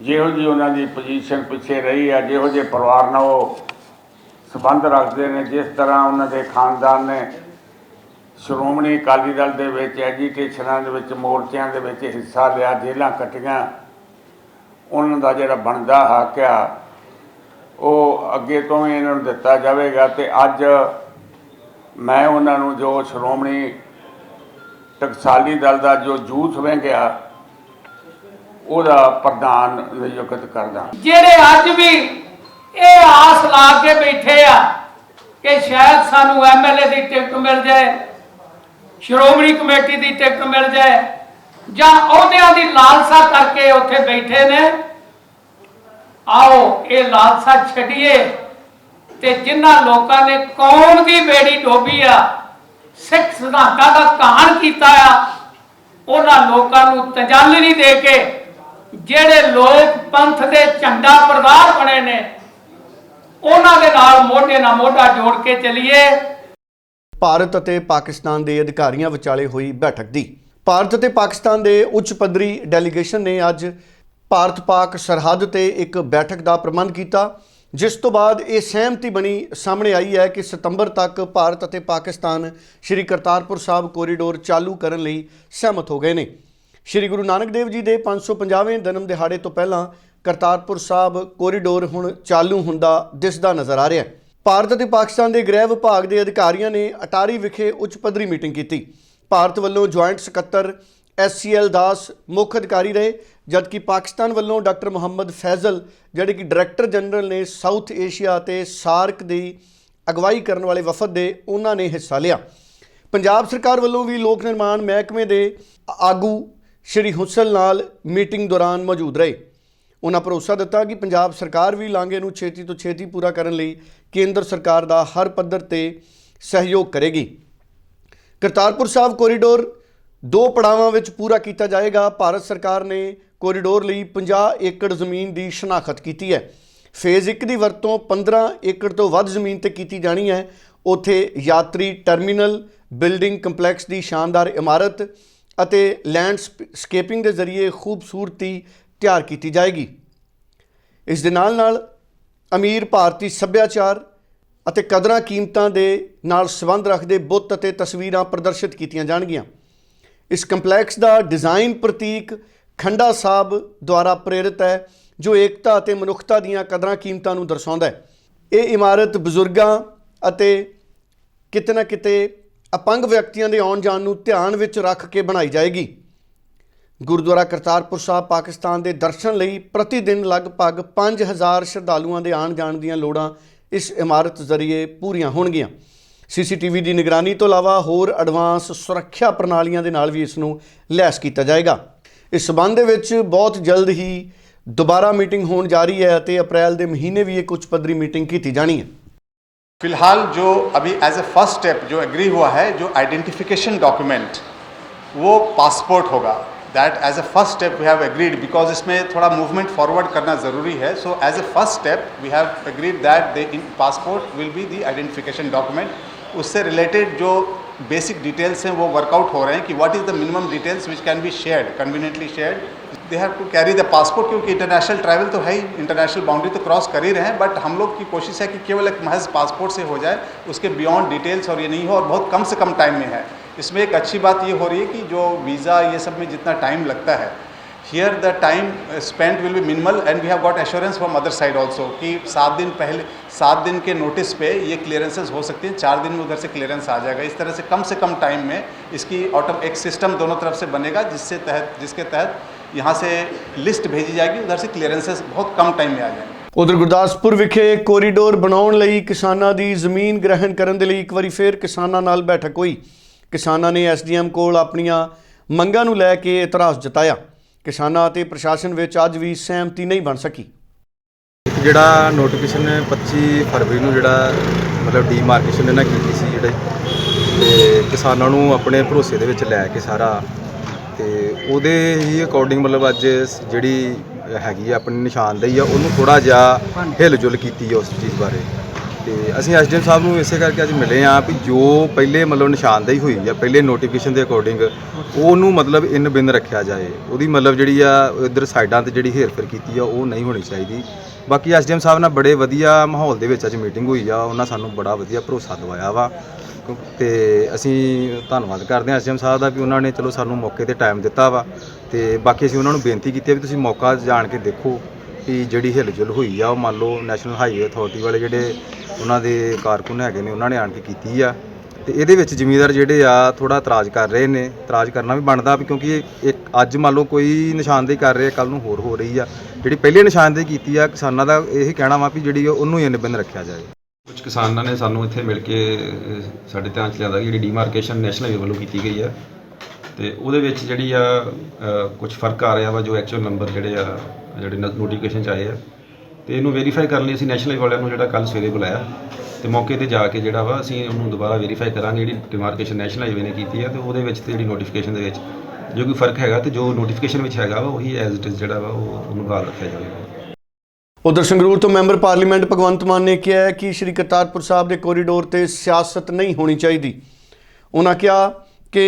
ਜਿਹੋ ਜੀ ਉਹਨਾਂ ਦੀ ਪੋਜੀਸ਼ਨ ਪਿੱਛੇ ਰਹੀ ਹੈ ਜਿਹੋ ਜਿਹੇ ਪਰਿਵਾਰ ਨਾਲ ਉਹ ਸੰਬੰਧ ਰੱਖਦੇ ਨੇ, ਜਿਸ ਤਰ੍ਹਾਂ ਉਹਨਾਂ ਦੇ ਖਾਨਦਾਨ ਨੇ ਸ਼੍ਰੋਮਣੀ ਅਕਾਲੀ ਦਲ ਦੇ ਵਿੱਚ ਐਜੀਟੇਸ਼ਨਾਂ ਦੇ ਵਿੱਚ, ਮੋਰਚਿਆਂ ਦੇ ਵਿੱਚ ਹਿੱਸਾ ਲਿਆ, ਜੇਲ੍ਹਾਂ ਕੱਟੀਆਂ। ਉਹਨਾਂ ਦਾ ਜਿਹੜਾ ਬਣਦਾ ਹੱਕ ਆ, ਉਹ ਅੱਗੇ ਤੋਂ ਵੀ ਇਹਨਾਂ ਨੂੰ ਦਿੱਤਾ ਜਾਵੇਗਾ ਤੇ ਅੱਜ ਮੈਂ ਉਹਨਾਂ ਨੂੰ ਜੋ ਸ਼੍ਰੋਮਣੀ ਟਕਸਾਲੀ ਦਲ ਦਾ ਜੋ ਜੂਥ ਵਹਿੰਗਿਆ ਉਹਦਾ ਪ੍ਰਧਾਨ ਨਿਯੁਕਤ ਕਰਦਾ। ਜਿਹੜੇ ਅੱਜ ਵੀ ਇਹ ਆਸ ਲਾ ਕੇ ਬੈਠੇ ਆ ਕਿ ਸ਼ਾਇਦ ਸਾਨੂੰ ਐਮਐਲਏ ਦੀ ਟਿਕਟ ਮਿਲ ਜਾਏ, ਸ਼੍ਰੋਮਣੀ ਕਮੇਟੀ ਦੀ ਟਿਕਟ ਮਿਲ ਜਾਏ, ਜਾਂ ਅਹੁਦਿਆਂ ਦੀ ਲਾਲਸਾ ਕਰਕੇ ਉੱਥੇ ਬੈਠੇ ਨੇ, ਆਓ ਇਹ ਲਾਲਸਾ ਛੱਡੀਏ ਤੇ ਜਿਨ੍ਹਾਂ ਲੋਕਾਂ ਨੇ ਕੌਮ ਦੀ ਬੇੜੀ ਡੋਬੀ ਆ, ਸਿੱਖ ਸਿਧਾਂਤਾਂ ਦਾ ਕਹਾਣ ਕੀਤਾ ਆ, ਉਹਨਾਂ ਲੋਕਾਂ ਨੂੰ ਤਜੱਲੀ ਦੇ ਕੇ ਜਿਹੜੇ ਲੋਕ ਪੰਥ ਦੇ ਝੰਡਾ ਪ੍ਰਵਾਹ ਬਣੇ ਨੇ, ਉਹਨਾਂ ਦੇ ਨਾਲ ਮੋਢੇ ਨਾਲ ਮੋਢਾ ਜੋੜ ਕੇ ਚੱਲੀਏ। ਭਾਰਤ ਅਤੇ ਪਾਕਿਸਤਾਨ ਦੇ ਅਧਿਕਾਰੀਆਂ ਵਿਚਾਲੇ ਹੋਈ ਬੈਠਕ ਦੀ। ਭਾਰਤ ਅਤੇ ਪਾਕਿਸਤਾਨ ਦੇ ਉੱਚ ਪੱਧਰੀ ਡੈਲੀਗੇਸ਼ਨ ਨੇ ਅੱਜ ਭਾਰਤ ਪਾਕ ਸਰਹੱਦ ਤੇ ਇੱਕ ਬੈਠਕ ਦਾ ਪ੍ਰਬੰਧ ਕੀਤਾ, ਜਿਸ ਤੋਂ ਬਾਅਦ ਇਹ ਸਹਿਮਤੀ ਬਣੀ ਸਾਹਮਣੇ ਆਈ ਹੈ ਕਿ ਸਤੰਬਰ ਤੱਕ ਭਾਰਤ ਅਤੇ ਪਾਕਿਸਤਾਨ ਸ਼੍ਰੀ ਕਰਤਾਰਪੁਰ ਸਾਹਿਬ ਕੋਰੀਡੋਰ ਚਾਲੂ ਕਰਨ ਲਈ ਸਹਿਮਤ ਹੋ ਗਏ ਨੇ। ਸ਼੍ਰੀ ਗੁਰੂ ਨਾਨਕ ਦੇਵ ਜੀ ਦੇ 550ਵੇਂ ਜਨਮ ਦਿਹਾੜੇ ਤੋਂ ਪਹਿਲਾਂ ਕਰਤਾਰਪੁਰ ਸਾਹਿਬ ਕੋਰੀਡੋਰ ਹੁਣ ਚਾਲੂ ਹੁੰਦਾ, ਦਿਸਦਾ ਨਜ਼ਰ ਆ ਰਿਹਾ ਹੈ। ਭਾਰਤ ਅਤੇ ਪਾਕਿਸਤਾਨ ਦੇ ਗ੍ਰਹਿ ਵਿਭਾਗ ਦੇ ਅਧਿਕਾਰੀਆਂ ਨੇ ਅਟਾਰੀ ਵਿਖੇ ਉੱਚ ਪੱਧਰੀ ਮੀਟਿੰਗ ਕੀਤੀ। ਭਾਰਤ ਵੱਲੋਂ ਜੁਆਇੰਟ ਸਕੱਤਰ ਐਸਸੀਐਲ ਦਾਸ ਮੁੱਖ ਅਧਿਕਾਰੀ ਰਹੇ, ਜਦਕਿ ਪਾਕਿਸਤਾਨ ਵੱਲੋਂ ਡਾਕਟਰ ਮੁਹੰਮਦ ਫੈਜ਼ਲ, ਜਿਹੜੇ ਕਿ ਡਾਇਰੈਕਟਰ ਜਨਰਲ ਨੇ ਸਾਊਥ ਏਸ਼ੀਆ ਅਤੇ ਸਾਰਕ ਦੀ ਅਗਵਾਈ ਕਰਨ ਵਾਲੇ ਵਫਦ ਦੇ, ਉਹਨਾਂ ਨੇ ਹਿੱਸਾ ਲਿਆ। ਪੰਜਾਬ ਸਰਕਾਰ ਵੱਲੋਂ ਵੀ ਲੋਕ ਨਿਰਮਾਣ ਮਹਿਕਮੇ ਦੇ ਆਗੂ ਸ਼੍ਰੀ ਹੁਸਲ ਨਾਲ ਮੀਟਿੰਗ ਦੌਰਾਨ ਮੌਜੂਦ ਰਹੇ। ਉਹਨਾਂ ਭਰੋਸਾ ਦਿੱਤਾ ਕਿ ਪੰਜਾਬ ਸਰਕਾਰ ਵੀ ਲਾਂਘੇ ਨੂੰ ਛੇਤੀ ਤੋਂ ਛੇਤੀ ਪੂਰਾ ਕਰਨ ਲਈ ਕੇਂਦਰ ਸਰਕਾਰ ਦਾ ਹਰ ਪੱਧਰ ਤੇ ਸਹਿਯੋਗ ਕਰੇਗੀ। ਕਰਤਾਰਪੁਰ ਸਾਹਿਬ ਕੋਰੀਡੋਰ ਦੋ ਪੜਾਵਾਂ ਵਿੱਚ ਪੂਰਾ ਕੀਤਾ ਜਾਏਗਾ। ਭਾਰਤ ਸਰਕਾਰ ਨੇ ਕੋਰੀਡੋਰ ਲਈ 50 ਏਕੜ ਜ਼ਮੀਨ ਦੀ ਸ਼ਨਾਖਤ ਕੀਤੀ ਹੈ। ਫੇਜ਼ 1 ਦੀ ਵਰਤੋਂ 15 ਏਕੜ ਤੋਂ ਵੱਧ ਜ਼ਮੀਨ ਤੇ ਕੀਤੀ ਜਾਣੀ ਹੈ। ਉੱਥੇ ਯਾਤਰੀ ਟਰਮੀਨਲ ਬਿਲਡਿੰਗ ਕੰਪਲੈਕਸ ਦੀ ਸ਼ਾਨਦਾਰ ਇਮਾਰਤ ਅਤੇ ਲੈਂਡਸਕੇਪਿੰਗ ਦੇ ਜ਼ਰੀਏ ਖੂਬਸੂਰਤੀ ਤਿਆਰ ਕੀਤੀ ਜਾਏਗੀ। ਇਸ ਦੇ ਨਾਲ ਨਾਲ ਅਮੀਰ ਭਾਰਤੀ ਸੱਭਿਆਚਾਰ ਅਤੇ ਕਦਰਾਂ ਕੀਮਤਾਂ ਦੇ ਨਾਲ ਸੰਬੰਧ ਰੱਖਦੇ ਬੁੱਤ ਅਤੇ ਤਸਵੀਰਾਂ ਪ੍ਰਦਰਸ਼ਿਤ ਕੀਤੀਆਂ ਜਾਣਗੀਆਂ। ਇਸ ਕੰਪਲੈਕਸ ਦਾ ਡਿਜ਼ਾਈਨ ਪ੍ਰਤੀਕ ਖੰਡਾ ਸਾਹਿਬ ਦੁਆਰਾ ਪ੍ਰੇਰਿਤ ਹੈ, ਜੋ ਏਕਤਾ ਅਤੇ ਮਨੁੱਖਤਾ ਦੀਆਂ ਕਦਰਾਂ ਕੀਮਤਾਂ ਨੂੰ ਦਰਸਾਉਂਦਾ ਹੈ। ਇਹ ਇਮਾਰਤ ਬਜ਼ੁਰਗਾਂ ਅਤੇ ਕਿਤੇ ਨਾ ਕਿਤੇ ਅਪੰਗ ਵਿਅਕਤੀਆਂ ਦੇ ਆਉਣ ਜਾਣ ਨੂੰ ਧਿਆਨ ਵਿੱਚ ਰੱਖ ਕੇ ਬਣਾਈ ਜਾਏਗੀ। ਗੁਰਦੁਆਰਾ ਕਰਤਾਰਪੁਰ ਸਾਹਿਬ, ਪਾਕਿਸਤਾਨ ਦੇ ਦਰਸ਼ਨ ਲਈ ਪ੍ਰਤੀ ਦਿਨ ਲਗਭਗ 5000 ਸ਼ਰਧਾਲੂਆਂ ਦੇ ਆਉਣ ਜਾਣ ਦੀਆਂ ਲੋੜਾਂ ਇਸ ਇਮਾਰਤ ਜ਼ਰੀਏ ਪੂਰੀਆਂ ਹੋਣਗੀਆਂ। ਸੀਸੀਟੀਵੀ ਦੀ ਨਿਗਰਾਨੀ ਤੋਂ ਇਲਾਵਾ ਹੋਰ ਐਡਵਾਂਸ ਸੁਰੱਖਿਆ ਪ੍ਰਣਾਲੀਆਂ ਦੇ ਨਾਲ ਵੀ ਇਸ ਨੂੰ ਲੈਸ ਕੀਤਾ ਜਾਏਗਾ। ਇਸ ਸਬੰਧ ਦੇ ਵਿੱਚ ਬਹੁਤ ਜਲਦ ਹੀ ਦੁਬਾਰਾ ਮੀਟਿੰਗ ਹੋਣ ਜਾ ਰਹੀ ਹੈ ਅਤੇ ਅਪ੍ਰੈਲ ਦੇ ਮਹੀਨੇ ਵੀ ਇਹ ਉੱਚ ਪੱਧਰੀ ਮੀਟਿੰਗ ਕੀਤੀ ਜਾਣੀ ਹੈ। फ़िलहाल जो अभी एज ए फ़र्स्ट स्टेप जो एग्री हुआ है, जो आइडेंटिफिकेशन डॉक्यूमेंट वो पासपोर्ट होगा। That as a first step we have agreed because इसमें थोड़ा मूवमेंट फॉरवर्ड करना ज़रूरी है। So as a first step we have agreed that the in passport will be the identification document उससे related जो basic details हैं, वो work out हो रहे हैं कि what is the minimum details which can be shared conveniently shared they have to carry the passport क्योंकि international travel तो है ही इंटरनेशनल बाउंड्री तो क्रॉस कर ही रहे हैं बट हम लोग की कोशिश है कि केवल एक महज पासपोर्ट से हो जाए, उसके बियॉन्ड डिटेल्स और ये नहीं हो, और बहुत कम से कम टाइम में है। इसमें एक अच्छी बात ये हो रही है कि जो वीज़ा ये सब में जितना टाइम लगता है here the time spend will be minimal and we have got assurance from other side also कि सात दिन पहले, सात दिन के नोटिस पे ये क्लियरेंसेज हो सकती हैं, चार दिन में उधर से क्लियरेंस आ जाएगा। इस तरह से कम से कम टाइम में इसकी ऑटो एक सिस्टम दोनों तरफ़ से बनेगा, जिससे तहत, जिसके तहत यहाँ से लिस्ट भेजी जाएगी उधर से क्लियरेंसेस बहुत कम टाइम में आ जाएंगे ਉਧਰ ਗੁਰਦਾਸਪੁਰ ਵਿਖੇ ਕੋਰੀਡੋਰ ਬਣਾਉਣ ਲਈ ਕਿਸਾਨਾਂ ਦੀ ਜ਼ਮੀਨ ਗ੍ਰਹਿਣ ਕਰਨ ਦੇ ਲਈ ਇੱਕ ਵਾਰੀ ਫੇਰ ਕਿਸਾਨਾਂ ਨਾਲ ਬੈਠਕ ਹੋਈ ਕਿਸਾਨਾਂ ਨੇ ਐਸਡੀਐਮ ਕੋਲ ਆਪਣੀਆਂ ਮੰਗਾਂ ਨੂੰ ਲੈ ਕੇ ਇਤਰਾਜ਼ ਜਤਾਇਆ ਕਿਸਾਨਾਂ ਅਤੇ ਪ੍ਰਸ਼ਾਸਨ ਵਿੱਚ ਅੱਜ ਵੀ ਸਹਿਮਤੀ ਨਹੀਂ ਬਣ ਸਕੀ ਇੱਕ ਜਿਹੜਾ ਨੋਟੀਫਿਕੇਸ਼ਨ 25 ਫਰਵਰੀ ਨੂੰ ਜਿਹੜਾ ਮਤਲਬ ਡੀਮਾਰਕੇਸ਼ਨ ਇਹਨਾਂ ਕੀਤੀ ਸੀ ਜਿਹੜੇ ਤੇ ਕਿਸਾਨਾਂ ਨੂੰ ਆਪਣੇ ਭਰੋਸੇ ਦੇ ਵਿੱਚ ਲੈ ਕੇ ਸਾਰਾ ਤੇ ਉਹਦੇ ਹੀ ਅਕੋਰਡਿੰਗ ਮਤਲਬ ਅੱਜ ਜਿਹੜੀ ਹੈਗੀ ਆ, ਆਪਣੀ ਨਿਸ਼ਾਨਦੇਹੀ ਆ, ਉਹਨੂੰ ਥੋੜਾ ਜਿਹਾ ਹਿਲ-ਜੁਲ ਕੀਤੀ ਆ ਉਸ ਚੀਜ਼ ਬਾਰੇ। ਤੇ ਅਸੀਂ ਐਸਡੀਐਮ ਸਾਹਿਬ ਨੂੰ ਇਸੇ ਕਰਕੇ ਅੱਜ ਮਿਲੇ ਆ ਵੀ ਜੋ ਪਹਿਲੇ ਮਤਲਬ ਨਿਸ਼ਾਨਦੇਹੀ ਹੋਈ ਆ, ਪਹਿਲੇ ਨੋਟੀਫਿਕੇਸ਼ਨ ਦੇ ਅਕੋਰਡਿੰਗ ਉਹਨੂੰ ਮਤਲਬ ਇਨ ਬਿਨ ਰੱਖਿਆ ਜਾਏ। ਉਹਦੀ ਮਤਲਬ ਜਿਹੜੀ ਆ, ਇਧਰ ਸਾਈਡਾਂ ਤੇ ਜਿਹੜੀ ਹੇਰਫੇਰ ਕੀਤੀ ਆ, ਉਹ ਨਹੀਂ ਹੋਣੀ ਚਾਹੀਦੀ। ਬਾਕੀ ਐਸਡੀਐਮ ਸਾਹਿਬ ਨਾਲ ਬੜੇ ਵਧੀਆ ਮਾਹੌਲ ਦੇ ਵਿੱਚ ਅੱਜ ਮੀਟਿੰਗ ਹੋਈ ਆ, ਉਹਨਾਂ ਸਾਨੂੰ ਬੜਾ ਵਧੀਆ ਭਰੋਸਾ ਦਵਾਇਆ ਵਾ। ਕਿਉਂ- ਤੇ ਅਸੀਂ ਧੰਨਵਾਦ ਕਰਦੇ ਹਾਂ ਐਸਡੀਐਮ ਸਾਹਿਬ ਦਾ ਵੀ ਉਹਨਾਂ ਨੇ ਚਲੋ ਸਾਨੂੰ ਮੌਕੇ ਤੇ ਟਾਈਮ ਦਿੱਤਾ ਵਾ। ਤੇ ਬਾਕੀ ਅਸੀਂ ਉਹਨਾਂ ਨੂੰ ਬੇਨਤੀ ਕੀਤੀ ਹੈ ਵੀ ਤੁਸੀਂ ਮੌਕਾ ਜਾਣ ਕੇ ਦੇਖੋ ਵੀ ਜਿਹੜੀ ਹਿਲਜੁਲ ਹੋਈ ਆ, ਉਹ ਮੰਨ ਲਓ ਨੈਸ਼ਨਲ ਹਾਈਵੇ ਅਥਾਰਟੀ ਵਾਲੇ ਜਿਹੜੇ ਉਹਨਾਂ ਦੇ ਕਾਰਕੁਨ ਹੈਗੇ ਨੇ, ਉਹਨਾਂ ਨੇ ਆਣ ਕੇ ਕੀਤੀ ਆ। ਤੇ ਇਹਦੇ ਵਿੱਚ ਜ਼ਿਮੀਂਦਾਰ ਜਿਹੜੇ ਆ ਥੋੜਾ ਇਤਰਾਜ਼ ਕਰ ਰਹੇ ਨੇ। ਇਤਰਾਜ਼ ਕਰਨਾ ਵੀ ਬਣਦਾ ਵੀ ਕਿਉਂਕਿ ਇਹ ਇੱਕ ਅੱਜ ਮੰਨ ਲਓ ਕੋਈ ਨਿਸ਼ਾਨਦੇਹੀ ਕਰ ਰਿਹਾ ਕੱਲ ਨੂੰ ਹੋਰ ਹੋ ਰਹੀ ਆ। ਜਿਹੜੀ ਪਹਿਲੇ ਨਿਸ਼ਾਨਦੇਹੀ ਕੀਤੀ ਆ, ਕਿਸਾਨਾਂ ਦਾ ਇਹ ਕਹਿਣਾ ਵਾ ਵੀ ਜਿਹੜੀ ਉਹਨੂੰ ਹੀ ਨਿਬੰਧ ਰੱਖਿਆ ਜਾਵੇ। ਕੁਝ ਕਿਸਾਨਾਂ ਨੇ ਸਾਨੂੰ ਇੱਥੇ ਮਿਲ ਕੇ ਸਾਡੇ ਧਿਆਨ ਚ ਲਿਆਂਦਾ ਕਿ ਜਿਹੜੀ ਡੀਮਾਰਕੇਸ਼ਨ ਨੈਸ਼ਨਲ ਹਾਈਵੇ ਵੱਲੋਂ ਕੀਤੀ ਗਈ ਆ। ਤੇ ਉਹਦੇ ਵਿੱਚ ਜਿਹੜੀ ਆ ਕੁਝ ਫ਼ਰਕ ਆ ਰਿਹਾ ਵਾ ਜੋ ਐਕਚੁਅਲ ਨੰਬਰ ਜਿਹੜੇ ਆ, ਜਿਹੜੇ ਨੋਟੀਫਿਕੇਸ਼ਨ ਚ ਆਏ ਆ। ਤੇ ਇਹਨੂੰ ਵੈਰੀਫਾਈ ਕਰਨ ਲਈ ਅਸੀਂ ਨੈਸ਼ਨਲ ਹਾਈਵੇ ਵਾਲਿਆਂ ਨੂੰ ਜਿਹੜਾ ਕੱਲ ਸਵੇਰੇ ਬੁਲਾਇਆ। ਤੇ ਮੌਕੇ ਤੇ ਜਾ ਕੇ ਜਿਹੜਾ ਵਾ, ਅਸੀਂ ਉਹਨੂੰ ਦੁਬਾਰਾ ਵੈਰੀਫਾਈ ਕਰਾਂਗੇ ਜਿਹੜੀ ਡੀਮਾਰਕੇਸ਼ਨ ਨੈਸ਼ਨਲ ਹਾਈਵੇ ਨੇ ਕੀਤੀ ਆ ਤੇ ਉਹਦੇ ਵਿੱਚ ਤੇ ਜਿਹੜੀ ਨੋਟੀਫਿਕੇਸ਼ਨ ਦੇ ਵਿੱਚ ਜੋ ਕੋਈ ਫ਼ਰਕ ਹੈਗਾ ਤੇ ਜੋ ਨੋਟੀਫਿਕੇਸ਼ਨ ਵਿੱਚ ਹੈਗਾ ਵਾ, ਉਹੀ ਐਜ਼ ਇਟ ਇਜ਼ ਜਿਹੜਾ ਵਾ, ਉਹ ਉਹਨੂੰ ਬਾਹਰ ਰੱਖਿਆ ਜਾਵੇਗਾ। ਉਧਰ ਸੰਗਰੂਰ ਤੋਂ ਮੈਂਬਰ ਪਾਰਲੀਮੈਂਟ ਭਗਵੰਤ ਮਾਨ ਨੇ ਕਿਹਾ ਹੈ ਕਿ ਸ਼੍ਰੀ ਕਰਤਾਰਪੁਰ ਸਾਹਿਬ ਦੇ ਕੋਰੀਡੋਰ ਤੇ ਸਿਆਸਤ ਨਹੀਂ ਹੋਣੀ ਚਾਹੀਦੀ। ਉਹਨਾਂ ਕਿਹਾ ਕਿ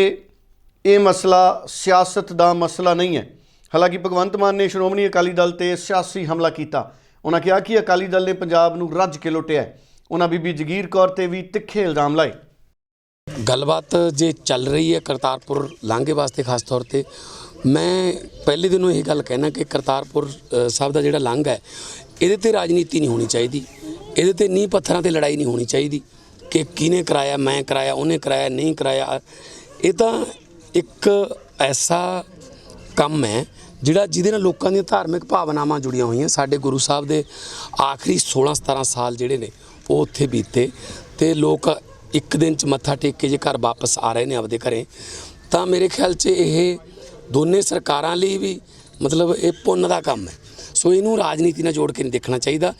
ਇਹ ਮਸਲਾ ਸਿਆਸਤ ਦਾ ਮਸਲਾ ਨਹੀਂ ਹੈ। ਹਾਲਾਂਕਿ ਭਗਵੰਤ ਮਾਨ ਨੇ ਸ਼੍ਰੋਮਣੀ ਅਕਾਲੀ ਦਲ ਤੇ ਸਿਆਸੀ ਹਮਲਾ ਕੀਤਾ। ਉਹਨਾਂ ਕਿਹਾ ਕਿ ਅਕਾਲੀ ਦਲ ਨੇ ਪੰਜਾਬ ਨੂੰ ਰੱਜ ਕੇ ਲੁੱਟਿਆ ਉਹਨਾਂ ਬੀਬੀ ਜਗੀਰ ਕੌਰ ਤੇ ਵੀ ਤਿੱਖੇ ਇਲਜ਼ਾਮ ਲਾਏ। ਗੱਲਬਾਤ ਜੇ ਚੱਲ ਰਹੀ ਹੈ ਕਰਤਾਰਪੁਰ ਲਾਂਘੇ ਵਾਸਤੇ ਖਾਸ ਤੌਰ ਤੇ, ਮੈਂ ਪਹਿਲੇ ਦਿਨੋਂ ਇਹ ਗੱਲ ਕਹਿਣਾ ਕਿ ਕਰਤਾਰਪੁਰ ਸਾਹਿਬ ਦਾ ਜਿਹੜਾ ਲੰਘ ਹੈ ਇਹਦੇ ਤੇ ਰਾਜਨੀਤੀ ਨਹੀਂ ਹੋਣੀ ਚਾਹੀਦੀ। ਇਹਦੇ ਤੇ ਨੀਂਹ ਪੱਥਰਾਂ ਤੇ ਲੜਾਈ ਨਹੀਂ ਹੋਣੀ ਚਾਹੀਦੀ ਕਿ ਕਿਹਨੇ ਕਰਾਇਆ, ਮੈਂ ਕਰਾਇਆ, ਉਹਨੇ ਕਰਾਇਆ, ਨਹੀਂ ਕਰਾਇਆ। ਇਹ ਤਾਂ ਇੱਕ ਐਸਾ ਕੰਮ ਹੈ ਜਿਹੜਾ ਜਿਹਦੇ ਨਾਲ ਲੋਕਾਂ ਦੀਆਂ ਧਾਰਮਿਕ ਭਾਵਨਾਵਾਂ ਜੁੜੀਆਂ ਹੋਈਆਂ। ਸਾਡੇ ਗੁਰੂ ਸਾਹਿਬ ਦੇ ਆਖਰੀ 16 17 ਸਾਲ ਜਿਹੜੇ ਨੇ, ਉਹ ਉੱਥੇ ਬੀਤੇ ਤੇ ਲੋਕ ਇੱਕ ਦਿਨ ਚ ਮੱਥਾ ਟੇਕ ਕੇ ਜੇ ਘਰ ਵਾਪਸ ਆ ਰਹੇ ਨੇ ਆਪਦੇ ਘਰੇ, ਤਾਂ ਮੇਰੇ ਖਿਆਲ 'ਚ ਇਹ ਦੋਨੇ ਸਰਕਾਰਾਂ ਲਈ ਵੀ ਮਤਲਬ ਇਹ ਪੁੰਨ ਦਾ ਕੰਮ ਹੈ। ਸੋ ਇਹਨੂੰ ਰਾਜਨੀਤੀ ਨਾਲ ਜੋੜ ਕੇ ਨਹੀਂ ਦੇਖਣਾ ਚਾਹੀਦਾ।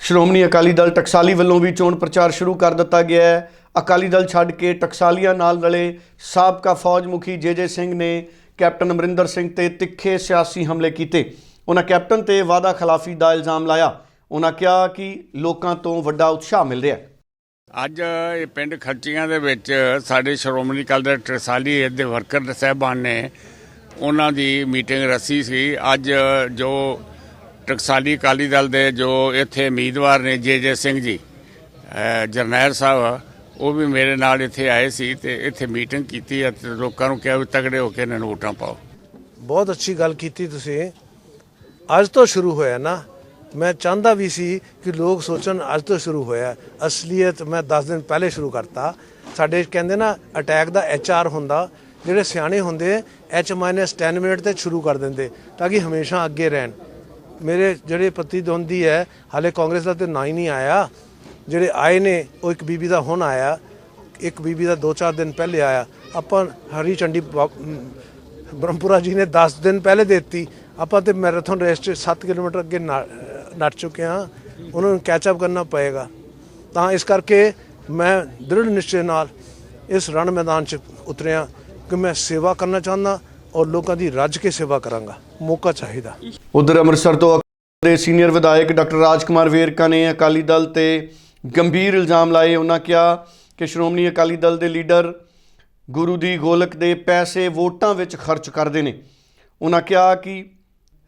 ਸ਼੍ਰੋਮਣੀ ਅਕਾਲੀ ਦਲ ਟਕਸਾਲੀ ਵੱਲੋਂ ਵੀ ਚੋਣ ਪ੍ਰਚਾਰ ਸ਼ੁਰੂ ਕਰ ਦਿੱਤਾ ਗਿਆ ਹੈ। ਅਕਾਲੀ ਦਲ ਛੱਡ ਕੇ ਟਕਸਾਲੀਆਂ ਨਾਲ ਰਲੇ ਸਾਬਕਾ ਫੌਜ ਮੁਖੀ ਜੇਜੇ ਸਿੰਘ ਨੇ ਕੈਪਟਨ ਅਮਰਿੰਦਰ ਸਿੰਘ ਤੇ ਤਿੱਖੇ ਸਿਆਸੀ ਹਮਲੇ ਕੀਤੇ। ਉਹਨਾਂ ਕੈਪਟਨ ਤੇ ਵਾਅਦਾ ਖਿਲਾਫੀ ਦਾ ਇਲਜ਼ਾਮ ਲਾਇਆ। ਉਹਨਾਂ ਕਿਹਾ ਕਿ ਲੋਕਾਂ ਤੋਂ ਵੱਡਾ ਉਤਸ਼ਾਹ ਮਿਲ ਰਿਹਾ ਹੈ। ਅੱਜ ਇਹ ਪਿੰਡ ਖਰਚੀਆਂ ਦੇ ਵਿੱਚ ਸਾਡੇ ਸ਼੍ਰੋਮਣੀ ਅਕਾਲੀ ਦਲ ਟਕਸਾਲੀ ਦੇ ਵਰਕਰ ਸਾਹਿਬਾਨ ਨੇ ਉਹਨਾਂ ਦੀ ਮੀਟਿੰਗ ਰੱਸੀ ਸੀ। ਅੱਜ ਜੋ ਟਕਸਾਲੀ ਅਕਾਲੀ ਦਲ ਦੇ ਜੋ ਇੱਥੇ ਉਮੀਦਵਾਰ ਨੇ ਜੇ ਜੇ ਸਿੰਘ ਜੀ ਜਰਨੈਲ ਸਾਹਿਬ, ਉਹ ਵੀ ਮੇਰੇ ਨਾਲ ਇੱਥੇ ਆਏ ਸੀ ਤੇ ਇੱਥੇ ਮੀਟਿੰਗ ਕੀਤੀ ਅਤੇ ਲੋਕਾਂ ਨੂੰ ਕਿਹਾ ਵੀ ਤਗੜੇ ਹੋ ਕੇ ਇਹਨਾਂ ਨੂੰ ਵੋਟਾਂ ਪਾਓ। ਬਹੁਤ ਅੱਛੀ ਗੱਲ ਕੀਤੀ ਤੁਸੀਂ। ਅੱਜ ਤੋਂ ਸ਼ੁਰੂ ਹੋਇਆ ਨਾ। ਮੈਂ ਚਾਹੁੰਦਾ ਵੀ ਸੀ ਕਿ ਲੋਕ ਸੋਚਣ ਅੱਜ ਤੋਂ ਸ਼ੁਰੂ ਹੋਇਆ। ਅਸਲੀਅਤ ਮੈਂ 10 ਦਿਨ ਪਹਿਲੇ ਸ਼ੁਰੂ ਕਰਤਾ। ਸਾਡੇ ਕਹਿੰਦੇ ਨਾ ਅਟੈਕ ਦਾ ਐਚਆਰ ਹੁੰਦਾ, ਜਿਹੜੇ ਸਿਆਣੇ ਹੁੰਦੇ H-10 ਮਿੰਟ ਤੇ ਸ਼ੁਰੂ ਕਰ ਦਿੰਦੇ, ਤਾਂ ਕਿ ਹਮੇਸ਼ਾ ਅੱਗੇ ਰਹਿਣ। ਮੇਰੇ ਜਿਹੜੇ ਪ੍ਰਤੀਦਵੰਦੀ ਹੈ, ਹਾਲੇ ਕਾਂਗਰਸ ਦਾ ਤੇ ਨਾ ਹੀ ਨਹੀਂ ਆਇਆ। ਜਿਹੜੇ ਆਏ ਨੇ, ਉਹ ਇੱਕ ਬੀਬੀ ਦਾ ਹੁਣ ਆਇਆ। ਇੱਕ ਬੀਬੀ ਦਾ 2-4 ਦਿਨ ਪਹਿਲੇ ਆਇਆ। ਆਪਾਂ ਹਰੀ ਚੰਡੀ ਬ੍ਰਹਮਪੁਰਾ ਜੀ ਨੇ 10 ਦਿਨ ਪਹਿਲੇ ਦੇ ਦਿੱਤੀ। ਆਪਾਂ ਤੇ ਮੈਰਾਥਨ ਰੇਸ 'ਚ 7 ਕਿਲੋਮੀਟਰ ਅੱਗੇ ਨਾ- ਨੱਠ ਚੁੱਕੇ ਹਾਂ। ਉਹਨਾਂ ਨੂੰ ਕੈਚ ਅਪ ਕਰਨਾ ਪਏਗਾ। ਤਾਂ ਇਸ ਕਰਕੇ ਮੈਂ ਦ੍ਰਿੜ ਨਿਸ਼ਚੇ ਨਾਲ ਇਸ ਰਣ ਮੈਦਾਨ 'ਚ ਉਤਰਿਆ। ਕਿ ਮੈਂ ਸੇਵਾ ਕਰਨਾ ਚਾਹੁੰਦਾ ਔਰ ਲੋਕਾਂ ਦੀ ਰੱਜ ਕੇ ਸੇਵਾ ਕਰਾਂਗਾ ਮੌਕਾ ਚਾਹੀਦਾ ਉਧਰ ਅੰਮ੍ਰਿਤਸਰ ਤੋਂ ਅਕਾਲੀ ਦੇ ਸੀਨੀਅਰ ਵਿਧਾਇਕ ਡਾਕਟਰ ਰਾਜਕੁਮਾਰ ਵੇਰਕਾ ਨੇ ਅਕਾਲੀ ਦਲ ਤੇ ਗੰਭੀਰ ਇਲਜ਼ਾਮ ਲਾਏ ਉਹਨਾਂ ਕਿਹਾ ਕਿ ਸ਼੍ਰੋਮਣੀ ਅਕਾਲੀ ਦਲ ਦੇ ਲੀਡਰ ਗੁਰੂ ਦੀ ਗੋਲਕ ਦੇ ਪੈਸੇ ਵੋਟਾਂ ਵਿੱਚ ਖਰਚ ਕਰਦੇ ਨੇ ਉਹਨਾਂ ਕਿਹਾ ਕਿ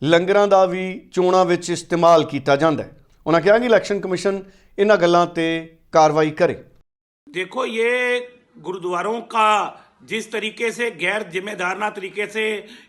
ਲੰਗਰਾਂ ਦਾ ਵੀ ਚੋਣਾਂ ਵਿੱਚ ਇਸਤੇਮਾਲ ਕੀਤਾ ਜਾਂਦਾ ਹੈ ਉਹਨਾਂ ਕਿਹਾ ਕਿ ਇਲੈਕਸ਼ਨ ਕਮਿਸ਼ਨ ਇਹਨਾਂ ਗੱਲਾਂ ਤੇ ਕਾਰਵਾਈ ਕਰੇ देखो ये गुरुद्वारों का जिस तरीके से गैर जिम्मेदाराना तरीके से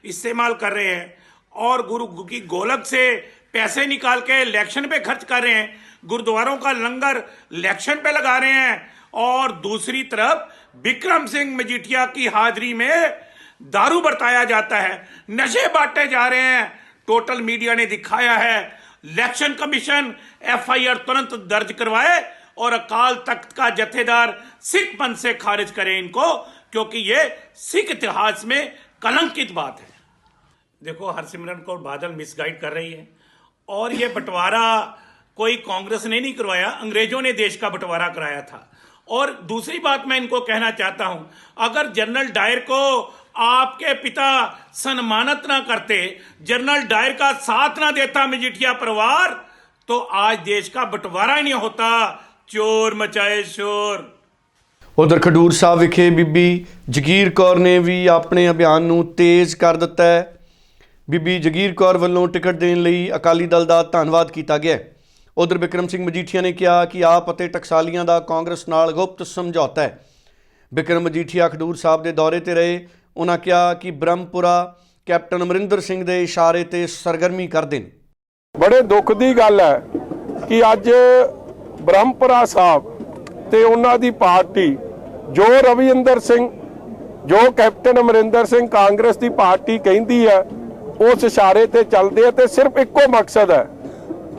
इस्तेमाल कर रहे हैं और गुरु की गोलक से पैसे निकाल के इलेक्शन पे खर्च कर रहे हैं, गुरुद्वारों का लंगर इलेक्शन पे लगा रहे हैं और दूसरी तरफ़ विक्रम सिंह मजीठिया की हाजिरी में दारू बरताया जाता है, नशे बांटे जा रहे हैं। टोटल मीडिया ने दिखाया है, इलेक्शन कमीशन एफआईआर तुरंत दर्ज करवाए और अकाल तख्त का जथेदार सिख पंथ से खारिज करे इनको। क्योंकि ये सिख इतिहास में कलंकित बात है। देखो, हरसिमरन कौर बादल मिसगाइड कर रही है और ये बंटवारा कोई कांग्रेस ने नहीं करवाया, अंग्रेज़ों ने देश का बंटवारा कराया था। और दूसरी बात मैं इनको कहना चाहता हूँ, अगर जनरल डायर को आपके पिता सम्मानित ना करते, जनरल डायर का साथ ना देता मजीठिया परिवार तो आज देश का बंटवारा ही नहीं होता। चोर मचाए शोर। ਉਧਰ ਖਡੂਰ ਸਾਹਿਬ ਵਿਖੇ ਬੀਬੀ ਜਗੀਰ ਕੌਰ ਨੇ ਵੀ ਆਪਣੇ ਅਭਿਆਨ ਨੂੰ ਤੇਜ਼ ਕਰ ਦਿੱਤਾ ਹੈ। ਬੀਬੀ ਜਗੀਰ ਕੌਰ ਵੱਲੋਂ ਟਿਕਟ ਦੇਣ ਲਈ ਅਕਾਲੀ ਦਲ ਦਾ ਧੰਨਵਾਦ ਕੀਤਾ ਗਿਆ ਉਧਰ ਬਿਕਰਮ ਸਿੰਘ ਮਜੀਠੀਆ ਨੇ ਕਿਹਾ ਕਿ ਆਪ ਅਤੇ ਟਕਸਾਲੀਆਂ ਦਾ ਕਾਂਗਰਸ ਨਾਲ ਗੁਪਤ ਸਮਝੌਤਾ ਹੈ। ਬਿਕਰਮ ਮਜੀਠੀਆ ਖਡੂਰ ਸਾਹਿਬ ਦੇ ਦੌਰੇ ਤੇ ਰਹੇ। ਉਹਨਾਂ ਕਿਹਾ ਕਿ ਬ੍ਰਹਮਪੁਰਾ ਕੈਪਟਨ ਅਮਰਿੰਦਰ ਸਿੰਘ ਦੇ ਇਸ਼ਾਰੇ ਤੇ ਸਰਗਰਮੀ ਕਰਦੇ ਨੇ। ਬੜੇ ਦੁੱਖ ਦੀ ਗੱਲ ਹੈ ਕਿ ਅੱਜ ਬ੍ਰਹਮਪੁਰਾ ਸਾਹਿਬ ਤੇ ਉਹਨਾਂ ਦੀ ਪਾਰਟੀ, ਜੋ ਰਵਿੰਦਰ ਸਿੰਘ, ਜੋ ਕੈਪਟਨ ਅਮਰਿੰਦਰ ਸਿੰਘ ਕਾਂਗਰਸ ਦੀ ਪਾਰਟੀ ਕਹਿੰਦੀ ਹੈ, ਉਸ ਇਸ਼ਾਰੇ ਤੇ ਚੱਲਦੇ ਆ ਤੇ ਸਿਰਫ ਇੱਕੋ ਮਕਸਦ ਹੈ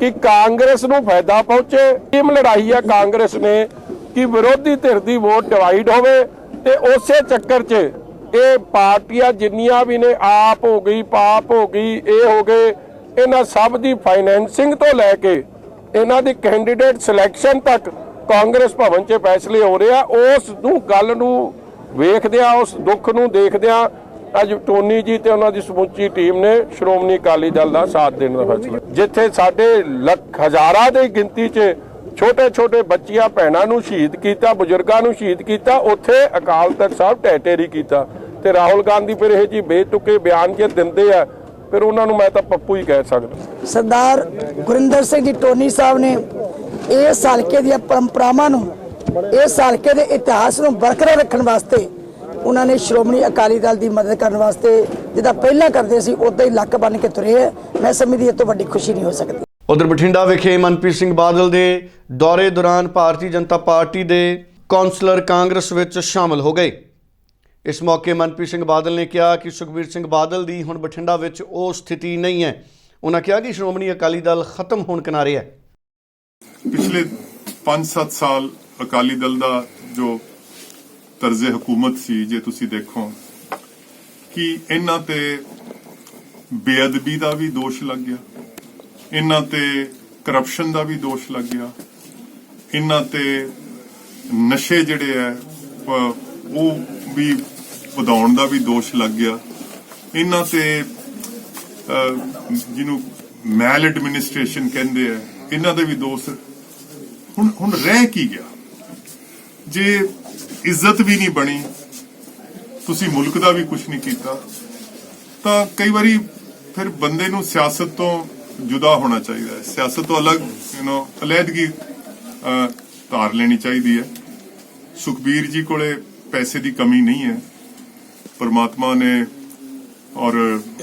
ਕਿ ਕਾਂਗਰਸ ਨੂੰ ਫਾਇਦਾ ਪਹੁੰਚੇ। ਟੀਮ ਲੜਾਈ ਹੈ ਕਾਂਗਰਸ ਨੇ ਕਿ ਵਿਰੋਧੀ ਧਿਰ ਦੀ ਵੋਟ ਡਿਵਾਈਡ ਹੋਵੇ ਤੇ ਉਸੇ ਚੱਕਰ 'ਚ ਇਹ ਪਾਰਟੀਆਂ ਜਿੰਨੀਆਂ ਵੀ ਨੇ, ਆਪ ਹੋ ਗਈ, ਪਾਪ ਹੋ ਗਈ, ਇਹ ਹੋ ਗਏ, ਇਹਨਾਂ ਸਭ ਦੀ ਫਾਈਨੈਂਸਿੰਗ ਤੋਂ ਲੈ ਕੇ ਇਹਨਾਂ ਦੀ ਕੈਂਡੀਡੇਟ ਸਿਲੈਕਸ਼ਨ ਤੱਕ ਕਾਂਗਰਸ ਭਵਨ 'ਚ ਫੈਸਲੇ ਹੋ ਰਿਹਾ, ਉਸ ਨੂੰ ਗੱਲ ਨੂੰ ਵੇਖਦਿਆਂ, ਉਸ ਦੁੱਖ ਨੂੰ ਦੇਖਦਿਆਂ ਅੱਜ ਟੋਨੀ ਜੀ ਤੇ ਉਹਨਾਂ ਦੀ ਸਮੁੱਚੀ ਟੀਮ ਨੇ ਸ਼੍ਰੋਮਣੀ ਅਕਾਲੀ ਦਲ ਦਾ ਸਾਥ ਦੇਣ ਦਾ ਫੈਸਲਾ। ਜਿੱਥੇ ਸਾਡੇ ਲੱਖ ਹਜ਼ਾਰਾਂ ਦੀ ਗਿਣਤੀ 'ਚ ਛੋਟੇ ਛੋਟੇ ਬੱਚੀਆਂ, ਭੈਣਾਂ ਨੂੰ ਸ਼ਹੀਦ ਕੀਤਾ, ਬਜ਼ੁਰਗਾਂ ਨੂੰ ਸ਼ਹੀਦ ਕੀਤਾ, ਉੱਥੇ ਅਕਾਲ ਤਖਤ ਸਾਹਿਬ ਟੈਟੇਰੀ ਕੀਤਾ ਤੇ ਰਾਹੁਲ ਗਾਂਧੀ ਫਿਰ ਇਹ ਜੀ ਬੇਤੁਕੇ ਬਿਆਨ ਜੇ ਦਿੰਦੇ ਆ, ਫਿਰ ਉਹਨਾਂ ਨੂੰ ਮੈਂ ਤਾਂ ਪੱਪੂ ਹੀ ਕਹਿ ਸਕਦਾ। ਸਰਦਾਰ ਗੁਰਿੰਦਰ ਸਿੰਘ ਜੀ, ਟੋਨੀ ਸਾਹਿਬ ਨੇ ਇਸ ਹਲਕੇ ਦੀਆਂ ਪਰੰਪਰਾਵਾਂ ਨੂੰ ਇਸ ਹਲਕੇ ਦੇ ਇਤਿਹਾਸ ਨੂੰ ਬਰਕਰਾਰ ਰੱਖਣ ਵਾਸਤੇ ਉਹਨਾਂ ਨੇ ਸ਼੍ਰੋਮਣੀ ਅਕਾਲੀ ਦਲ ਦੀ ਮਦਦ ਕਰਨ ਵਾਸਤੇ ਜਿੱਦਾਂ ਪਹਿਲਾਂ ਕਰਦੇ ਸੀ, ਉਦਾਂ ਹੀ ਲੱਕ ਬੰਨ ਕੇ ਤੁਰੇ ਹੈ ਮੈਂ ਸਮਝਦੀ ਇਹ ਤੋਂ ਵੱਡੀ ਖੁਸ਼ੀ ਨਹੀਂ ਹੋ ਸਕਦੀ। ਉਧਰ ਬਠਿੰਡਾ ਵਿਖੇ ਮਨਪ੍ਰੀਤ ਸਿੰਘ ਬਾਦਲ ਦੇ ਦੌਰੇ ਦੌਰਾਨ ਭਾਰਤੀ ਜਨਤਾ ਪਾਰਟੀ ਦੇ ਕੌਂਸਲਰ ਕਾਂਗਰਸ ਵਿੱਚ ਸ਼ਾਮਲ ਹੋ ਗਏ। ਇਸ ਮੌਕੇ ਮਨਪ੍ਰੀਤ ਸਿੰਘ ਬਾਦਲ ਨੇ ਕਿਹਾ ਕਿ ਸੁਖਬੀਰ ਸਿੰਘ ਬਾਦਲ ਦੀ ਹੁਣ ਬਠਿੰਡਾ ਵਿੱਚ ਉਹ ਸਥਿਤੀ ਨਹੀਂ ਹੈ। ਉਹਨਾਂ ਕਿਹਾ ਕਿ ਸ਼੍ਰੋਮਣੀ ਅਕਾਲੀ ਦਲ ਖਤਮ ਹੋਣ ਕਿਨਾਰੇ ਹੈ। ਪਿਛਲੇ 5-7 ਸਾਲ ਅਕਾਲੀ ਦਲ ਦਾ ਜੋ ਤਰਜ਼ੇ ਹਕੂਮਤ ਸੀ, ਜੇ ਤੁਸੀਂ ਦੇਖੋ, ਕਿ ਇਹਨਾਂ ਤੇ ਬੇਅਦਬੀ ਦਾ ਵੀ ਦੋਸ਼ ਲੱਗ ਗਿਆ, ਇਹਨਾਂ ਤੇ ਕਰਪਸ਼ਨ ਦਾ ਵੀ ਦੋਸ਼ ਲੱਗ ਗਿਆ, ਇਹਨਾਂ ਤੇ ਨਸ਼ੇ ਜਿਹੜੇ ਆ ਉਹ ਵੀ ਵਧਾਉਣ ਦਾ ਵੀ ਦੋਸ਼ ਲੱਗ ਗਿਆ, ਇਹਨਾਂ ਤੇ ਜਿਹਨੂੰ ਮੈਲ ਐਡਮਿਨਿਸਟ੍ਰੇਸ਼ਨ ਕਹਿੰਦੇ ਆ ਇਹਨਾਂ ਦੇ ਵੀ ਦੋਸਤ। ਹੁਣ ਹੁਣ ਰਹਿ ਕੀ ਗਿਆ? ਜੇ ਇੱਜ਼ਤ ਵੀ ਨਹੀਂ ਬਣੀ, ਤੁਸੀਂ ਮੁਲਕ ਦਾ ਵੀ ਕੁਝ ਨਹੀਂ ਕੀਤਾ, ਤਾਂ ਕਈ ਵਾਰੀ ਫਿਰ ਬੰਦੇ ਨੂੰ ਸਿਆਸਤ ਤੋਂ ਜੁਦਾ ਹੋਣਾ ਚਾਹੀਦਾ ਹੈ। ਸਿਆਸਤ ਤੋਂ ਅਲੱਗ ਯੂ نو ਅਲੱਗਗੀ ਧਾਰ ਲੈਣੀ ਚਾਹੀਦੀ ਹੈ। ਸੁਖਬੀਰ ਜੀ ਕੋਲੇ ਪੈਸੇ ਦੀ ਕਮੀ ਨਹੀਂ ਹੈ। ਪਰਮਾਤਮਾ ਨੇ ਔਰ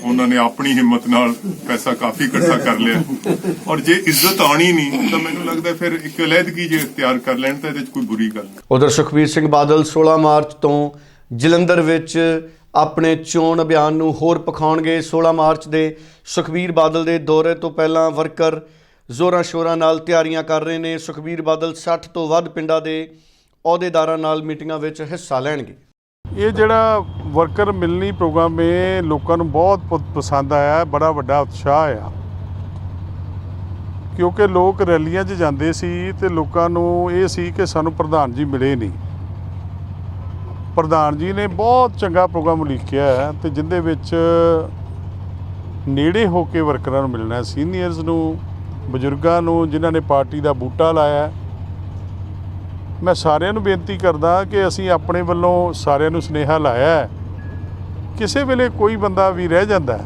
ਉਹਨਾਂ ਨੇ ਆਪਣੀ ਹਿੰਮਤ ਨਾਲ ਪੈਸਾ ਕਾਫੀ ਇਕੱਠਾ ਕਰ ਲਿਆ। ਔਰ ਜੇ ਇੱਜ਼ਤ ਆਣੀ ਨਹੀਂ, ਤਾਂ ਮੈਨੂੰ ਲੱਗਦਾ ਫਿਰ ਇੱਕ ਅਲੱਗਗੀ ਜੇ ਇਖਤਿਆਰ ਕਰ ਲੈਣ ਤਾਂ ਇਹਦੇ ਵਿੱਚ ਕੋਈ ਬੁਰੀ ਗੱਲ ਨਹੀਂ। ਉਧਰ ਸੁਖਬੀਰ ਸਿੰਘ ਬਾਦਲ 16 ਮਾਰਚ ਤੋਂ ਜਲੰਧਰ ਵਿੱਚ ਆਪਣੇ ਚੋਣ ਅਭਿਆਨ ਨੂੰ ਹੋਰ ਪਖਾਉਣਗੇ। 16 ਮਾਰਚ ਦੇ ਸੁਖਬੀਰ ਬਾਦਲ ਦੇ ਦੌਰੇ ਤੋਂ ਪਹਿਲਾਂ ਵਰਕਰ ਜ਼ੋਰਾਂ ਸ਼ੋਰਾਂ ਨਾਲ ਤਿਆਰੀਆਂ ਕਰ ਰਹੇ ਨੇ। ਸੁਖਬੀਰ ਬਾਦਲ 60 ਤੋਂ ਵੱਧ ਪਿੰਡਾਂ ਦੇ ਅਹੁਦੇਦਾਰਾਂ ਨਾਲ ਮੀਟਿੰਗਾਂ ਵਿੱਚ ਹਿੱਸਾ ਲੈਣਗੇ। ਇਹ ਜਿਹੜਾ ਵਰਕਰ ਮਿਲਣੀ ਪ੍ਰੋਗਰਾਮ ਹੈ ਲੋਕਾਂ ਨੂੰ ਬਹੁਤ ਪ- ਪਸੰਦ ਆਇਆ ਹੈ, ਬੜਾ ਵੱਡਾ ਉਤਸ਼ਾਹ ਆ। ਕਿਉਂਕਿ ਲੋਕ ਰੈਲੀਆਂ 'ਚ ਜਾਂਦੇ ਸੀ ਤੇ ਲੋਕਾਂ ਨੂੰ ਇਹ ਸੀ ਕਿ ਸਾਨੂੰ ਪ੍ਰਧਾਨ ਜੀ ਮਿਲੇ ਨਹੀਂ। ਪ੍ਰਧਾਨ ਜੀ ਨੇ ਬਹੁਤ ਚੰਗਾ ਪ੍ਰੋਗਰਾਮ ਲਿਖਿਆ ਹੈ ਤੇ ਜਿੰਦੇ ਵਿੱਚ ਨੇੜੇ ਹੋ ਕੇ ਵਰਕਰਾਂ ਨੂੰ ਮਿਲਣਾ ਸੀਨੀਅਰਸ ਨੂੰ ਬਜ਼ੁਰਗਾਂ ਨੂੰ ਜਿਨ੍ਹਾਂ ਨੇ ਪਾਰਟੀ ਦਾ ਬੂਟਾ ਲਾਇਆ। ਮੈਂ ਸਾਰਿਆਂ ਨੂੰ ਬੇਨਤੀ ਕਰਦਾ ਕਿ ਅਸੀਂ ਆਪਣੇ ਵੱਲੋਂ ਸਾਰਿਆਂ ਨੂੰ ਸੁਨੇਹਾ ਲਾਇਆ ਕਿਸੇ ਵੇਲੇ ਕੋਈ ਬੰਦਾ ਵੀ ਰਹਿ ਜਾਂਦਾ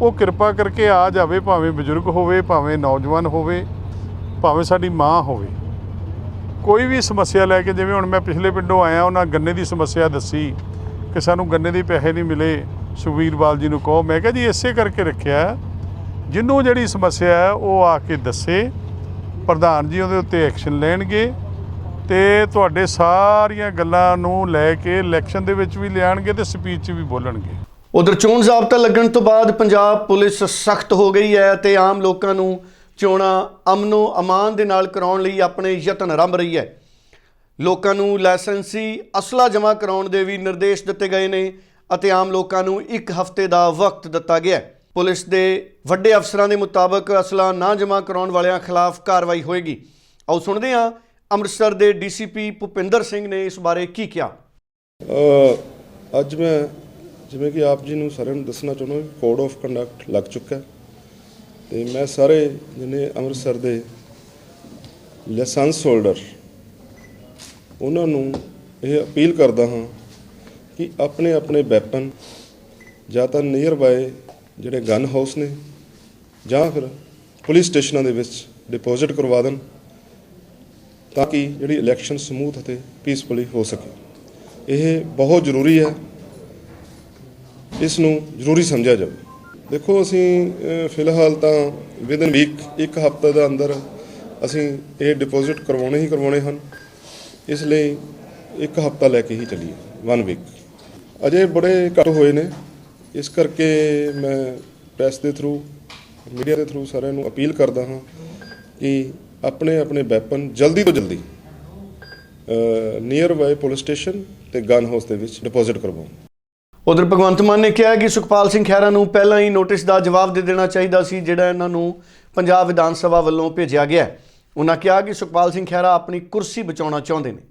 ਉਹ ਕਿਰਪਾ ਕਰਕੇ ਆ ਜਾਵੇ, ਭਾਵੇਂ ਬਜ਼ੁਰਗ ਹੋਵੇ, ਭਾਵੇਂ ਨੌਜਵਾਨ ਹੋਵੇ, ਭਾਵੇਂ ਸਾਡੀ ਮਾਂ ਹੋਵੇ। ਕੋਈ ਵੀ ਸਮੱਸਿਆ ਲੈ ਕੇ, ਜਿਵੇਂ ਹੁਣ ਮੈਂ ਪਿਛਲੇ ਪਿੰਡੋਂ ਆਇਆ, ਉਹਨਾਂ ਗੰਨੇ ਦੀ ਸਮੱਸਿਆ ਦੱਸੀ ਕਿ ਸਾਨੂੰ ਗੰਨੇ ਦੇ ਪੈਸੇ ਨਹੀਂ ਮਿਲੇ ਸੁਖਬੀਰ ਬਾਲ ਜੀ ਨੂੰ ਕਹੋ। ਮੈਂ ਕਿਹਾ ਜੀ, ਇਸੇ ਕਰਕੇ ਰੱਖਿਆ ਹੈ। ਜਿਹਨੂੰ ਜਿਹੜੀ ਸਮੱਸਿਆ ਹੈ, ਉਹ ਆ ਕੇ ਦੱਸੇ। ਪ੍ਰਧਾਨ ਜੀ ਉਹਦੇ ਉੱਤੇ ਐਕਸ਼ਨ ਲੈਣਗੇ। ਤੇ ਤੁਹਾਡੇ ਸਾਰੀਆਂ ਗੱਲਾਂ ਨੂੰ ਲੈ ਕੇ ਇਲੈਕਸ਼ਨ ਦੇ ਵਿੱਚ ਵੀ ਲਿਆਣਗੇ ਤੇ ਸਪੀਚ 'ਚ ਵੀ ਬੋਲਣਗੇ। ਉਧਰ ਚੋਣ ਜ਼ਾਬਤਾ ਲੱਗਣ ਤੋਂ ਬਾਅਦ ਪੰਜਾਬ ਪੁਲਿਸ ਸਖਤ ਹੋ ਗਈ ਹੈ ਤੇ ਆਮ ਲੋਕਾਂ ਨੂੰ ਚੋਣਾਂ ਅਮਨੋ ਅਮਾਨ ਦੇ ਨਾਲ ਕਰਾਉਣ ਲਈ ਆਪਣੇ ਯਤਨ ਆਰੰਭ ਰਹੀ ਹੈ। ਲੋਕਾਂ ਨੂੰ ਲਾਇਸੈਂਸੀ ਅਸਲਾ ਜਮ੍ਹਾਂ ਕਰਾਉਣ ਦੇ ਵੀ ਨਿਰਦੇਸ਼ ਦਿੱਤੇ ਗਏ ਨੇ ਅਤੇ ਆਮ ਲੋਕਾਂ ਨੂੰ ਇੱਕ ਹਫ਼ਤੇ ਦਾ ਵਕਤ ਦਿੱਤਾ ਗਿਆ ਹੈ। ਪੁਲਿਸ ਦੇ ਵੱਡੇ ਅਫਸਰਾਂ ਦੇ ਮੁਤਾਬਕ ਅਸਲਾ ਨਾ ਜਮ੍ਹਾਂ ਕਰਾਉਣ ਵਾਲਿਆਂ ਖਿਲਾਫ ਕਾਰਵਾਈ ਹੋਏਗੀ। ਆਓ ਸੁਣਦੇ ਹਾਂ ਅੰਮ੍ਰਿਤਸਰ ਦੇ ਡੀਸੀਪੀ ਭੁਪਿੰਦਰ ਸਿੰਘ ਨੇ ਇਸ ਬਾਰੇ ਕੀ ਕਿਹਾ? ਅੱਜ ਮੈਂ ਜਿਵੇਂ ਕਿ ਆਪ ਜੀ ਨੂੰ ਸਾਰਿਆਂ ਨੂੰ ਦੱਸਣਾ ਚਾਹੁੰਦਾ ਕਿ ਕੋਡ ਆਫ ਕੰਡਕਟ ਲੱਗ ਚੁੱਕਾ ਹੈ ਤੇ ਮੈਂ ਸਾਰੇ ਜਿਹਨੇ ਅੰਮ੍ਰਿਤਸਰ ਦੇ ਲਾਇਸੈਂਸ ਹੋਲਡਰ ਉਹਨਾਂ ਨੂੰ ਇਹ ਅਪੀਲ ਕਰਦਾ ਹਾਂ ਕਿ ਆਪਣੇ ਆਪਣੇ ਵੈਪਨ ਜਾਂ ਤਾਂ ਨੀਅਰ ਬਾਏ ਜਿਹੜੇ ਗਨ ਹਾਊਸ ਨੇ ਜਾਂ ਫਿਰ ਪੁਲਿਸ ਸਟੇਸ਼ਨਾਂ ਦੇ ਵਿੱਚ ਡਿਪੋਜ਼ਿਟ ਕਰਵਾ ਦੇਣ। ਤਾਂ ਕਿ ਜਿਹੜੀ ਇਲੈਕਸ਼ਨ ਸਮੂਥ ਅਤੇ ਪੀਸਫੁਲੀ ਹੋ ਸਕੇ। ਇਹ ਬਹੁਤ ਜ਼ਰੂਰੀ ਹੈ। ਇਸ ਨੂੰ ਜ਼ਰੂਰੀ ਸਮਝਿਆ ਜਾਵੇ। ਦੇਖੋ, ਅਸੀਂ ਫਿਲਹਾਲ ਤਾਂ ਵਿਦਨ ਵੀਕ ਇੱਕ ਹਫ਼ਤੇ ਦੇ ਅੰਦਰ ਅਸੀਂ ਇਹ ਡਿਪੋਜ਼ਿਟ ਕਰਵਾਉਣੇ ਹੀ ਕਰਵਾਉਣੇ ਹਨ। ਇਸ ਲਈ ਇੱਕ ਹਫ਼ਤਾ ਲੈ ਕੇ ਹੀ ਚੱਲੀਏ ਵਨ ਵੀਕ ਅਜੇ ਬੜੇ ਘੱਟ ਹੋਏ ਨੇ। ਇਸ ਕਰਕੇ ਮੈਂ ਪ੍ਰੈਸ ਦੇ ਥਰੂ ਮੀਡੀਆ ਦੇ ਥਰੂ ਸਾਰਿਆਂ ਨੂੰ ਅਪੀਲ ਕਰਦਾ ਹਾਂ ਕਿ ਆਪਣੇ ਆਪਣੇ ਵੈਪਨ ਜਲਦੀ ਤੋਂ ਜਲਦੀ ਨੀਅਰ ਬਾਏ ਪੁਲਿਸ ਸਟੇਸ਼ਨ ਤੇ ਗਨ ਹਾਊਸ ਦੇ ਵਿੱਚ ਡਿਪੋਜ਼ਿਟ ਕਰਵਾਓ। ਉਧਰ ਭਗਵੰਤ ਮਾਨ ਨੇ ਕਿਹਾ ਕਿ ਸੁਖਪਾਲ ਸਿੰਘ ਖਹਿਰਾ ਨੂੰ ਪਹਿਲਾਂ ਹੀ ਨੋਟਿਸ ਦਾ ਜਵਾਬ ਦੇ ਦੇਣਾ ਚਾਹੀਦਾ ਸੀ, ਜਿਹੜਾ ਇਹਨਾਂ ਨੂੰ ਪੰਜਾਬ ਵਿਧਾਨ ਸਭਾ ਵੱਲੋਂ ਭੇਜਿਆ ਗਿਆ ਉਹਨਾਂ ਕਿਹਾ ਕਿ ਸੁਖਪਾਲ ਸਿੰਘ ਖਹਿਰਾ ਆਪਣੀ ਕੁਰਸੀ ਬਚਾਉਣਾ ਚਾਹੁੰਦੇ ਨੇ।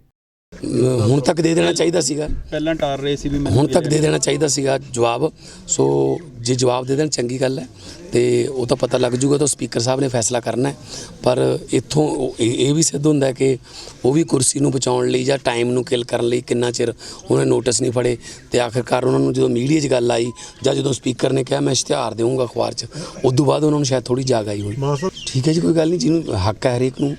ਹੁਣ ਤੱਕ ਦੇ ਦੇਣਾ ਚਾਹੀਦਾ ਸੀਗਾ। ਪਹਿਲਾਂ ਟਾਰ ਰਹੇ ਸੀ ਵੀ ਹੁਣ ਤੱਕ ਦੇ ਦੇਣਾ ਚਾਹੀਦਾ ਸੀਗਾ ਜਵਾਬ। ਸੋ ਜੇ ਜਵਾਬ ਦੇ ਦੇਣ ਚੰਗੀ ਗੱਲ ਹੈ। ਤੇ ਉਹ ਤਾਂ ਪਤਾ ਲੱਗ ਜੂਗਾ ਤਾਂ ਸਪੀਕਰ ਸਾਹਿਬ ਨੇ ਫੈਸਲਾ ਕਰਨਾ ਹੈ। ਪਰ ਇੱਥੋਂ ਇਹ ਵੀ ਸਿੱਧ ਹੁੰਦਾ ਕਿ ਉਹ ਵੀ ਕੁਰਸੀ ਨੂੰ ਬਚਾਉਣ ਲਈ ਜਾਂ ਟਾਈਮ ਨੂੰ ਕਿਲ ਕਰਨ ਲਈ ਕਿੰਨਾ ਚਿਰ ਉਹਨੇ ਨੋਟਿਸ ਨਹੀਂ ਫੜੇ। ਤੇ ਆਖਿਰਕਾਰ ਉਹਨਾਂ ਨੂੰ ਜਦੋਂ ਮੀਡੀਆ 'ਚ ਗੱਲ ਆਈ ਜਾਂ ਜਦੋਂ ਸਪੀਕਰ ਨੇ ਕਿਹਾ ਮੈਂ ਇਸ਼ਤਿਹਾਰ ਦੇਵਾਂਗਾ ਅਖਬਾਰ 'ਚ ਉਦੋਂ ਬਾਅਦ ਉਹਨਾਂ ਨੂੰ ਸ਼ਾਇਦ ਥੋੜੀ ਜਾਗ ਆਈ ਹੋਈ। ਠੀਕ ਹੈ ਜੀ ਕੋਈ ਗੱਲ ਨਹੀਂ। ਜਿਹਨੂੰ ਹੱਕ ਹੈ ਹਰੇਕ ਨੂੰ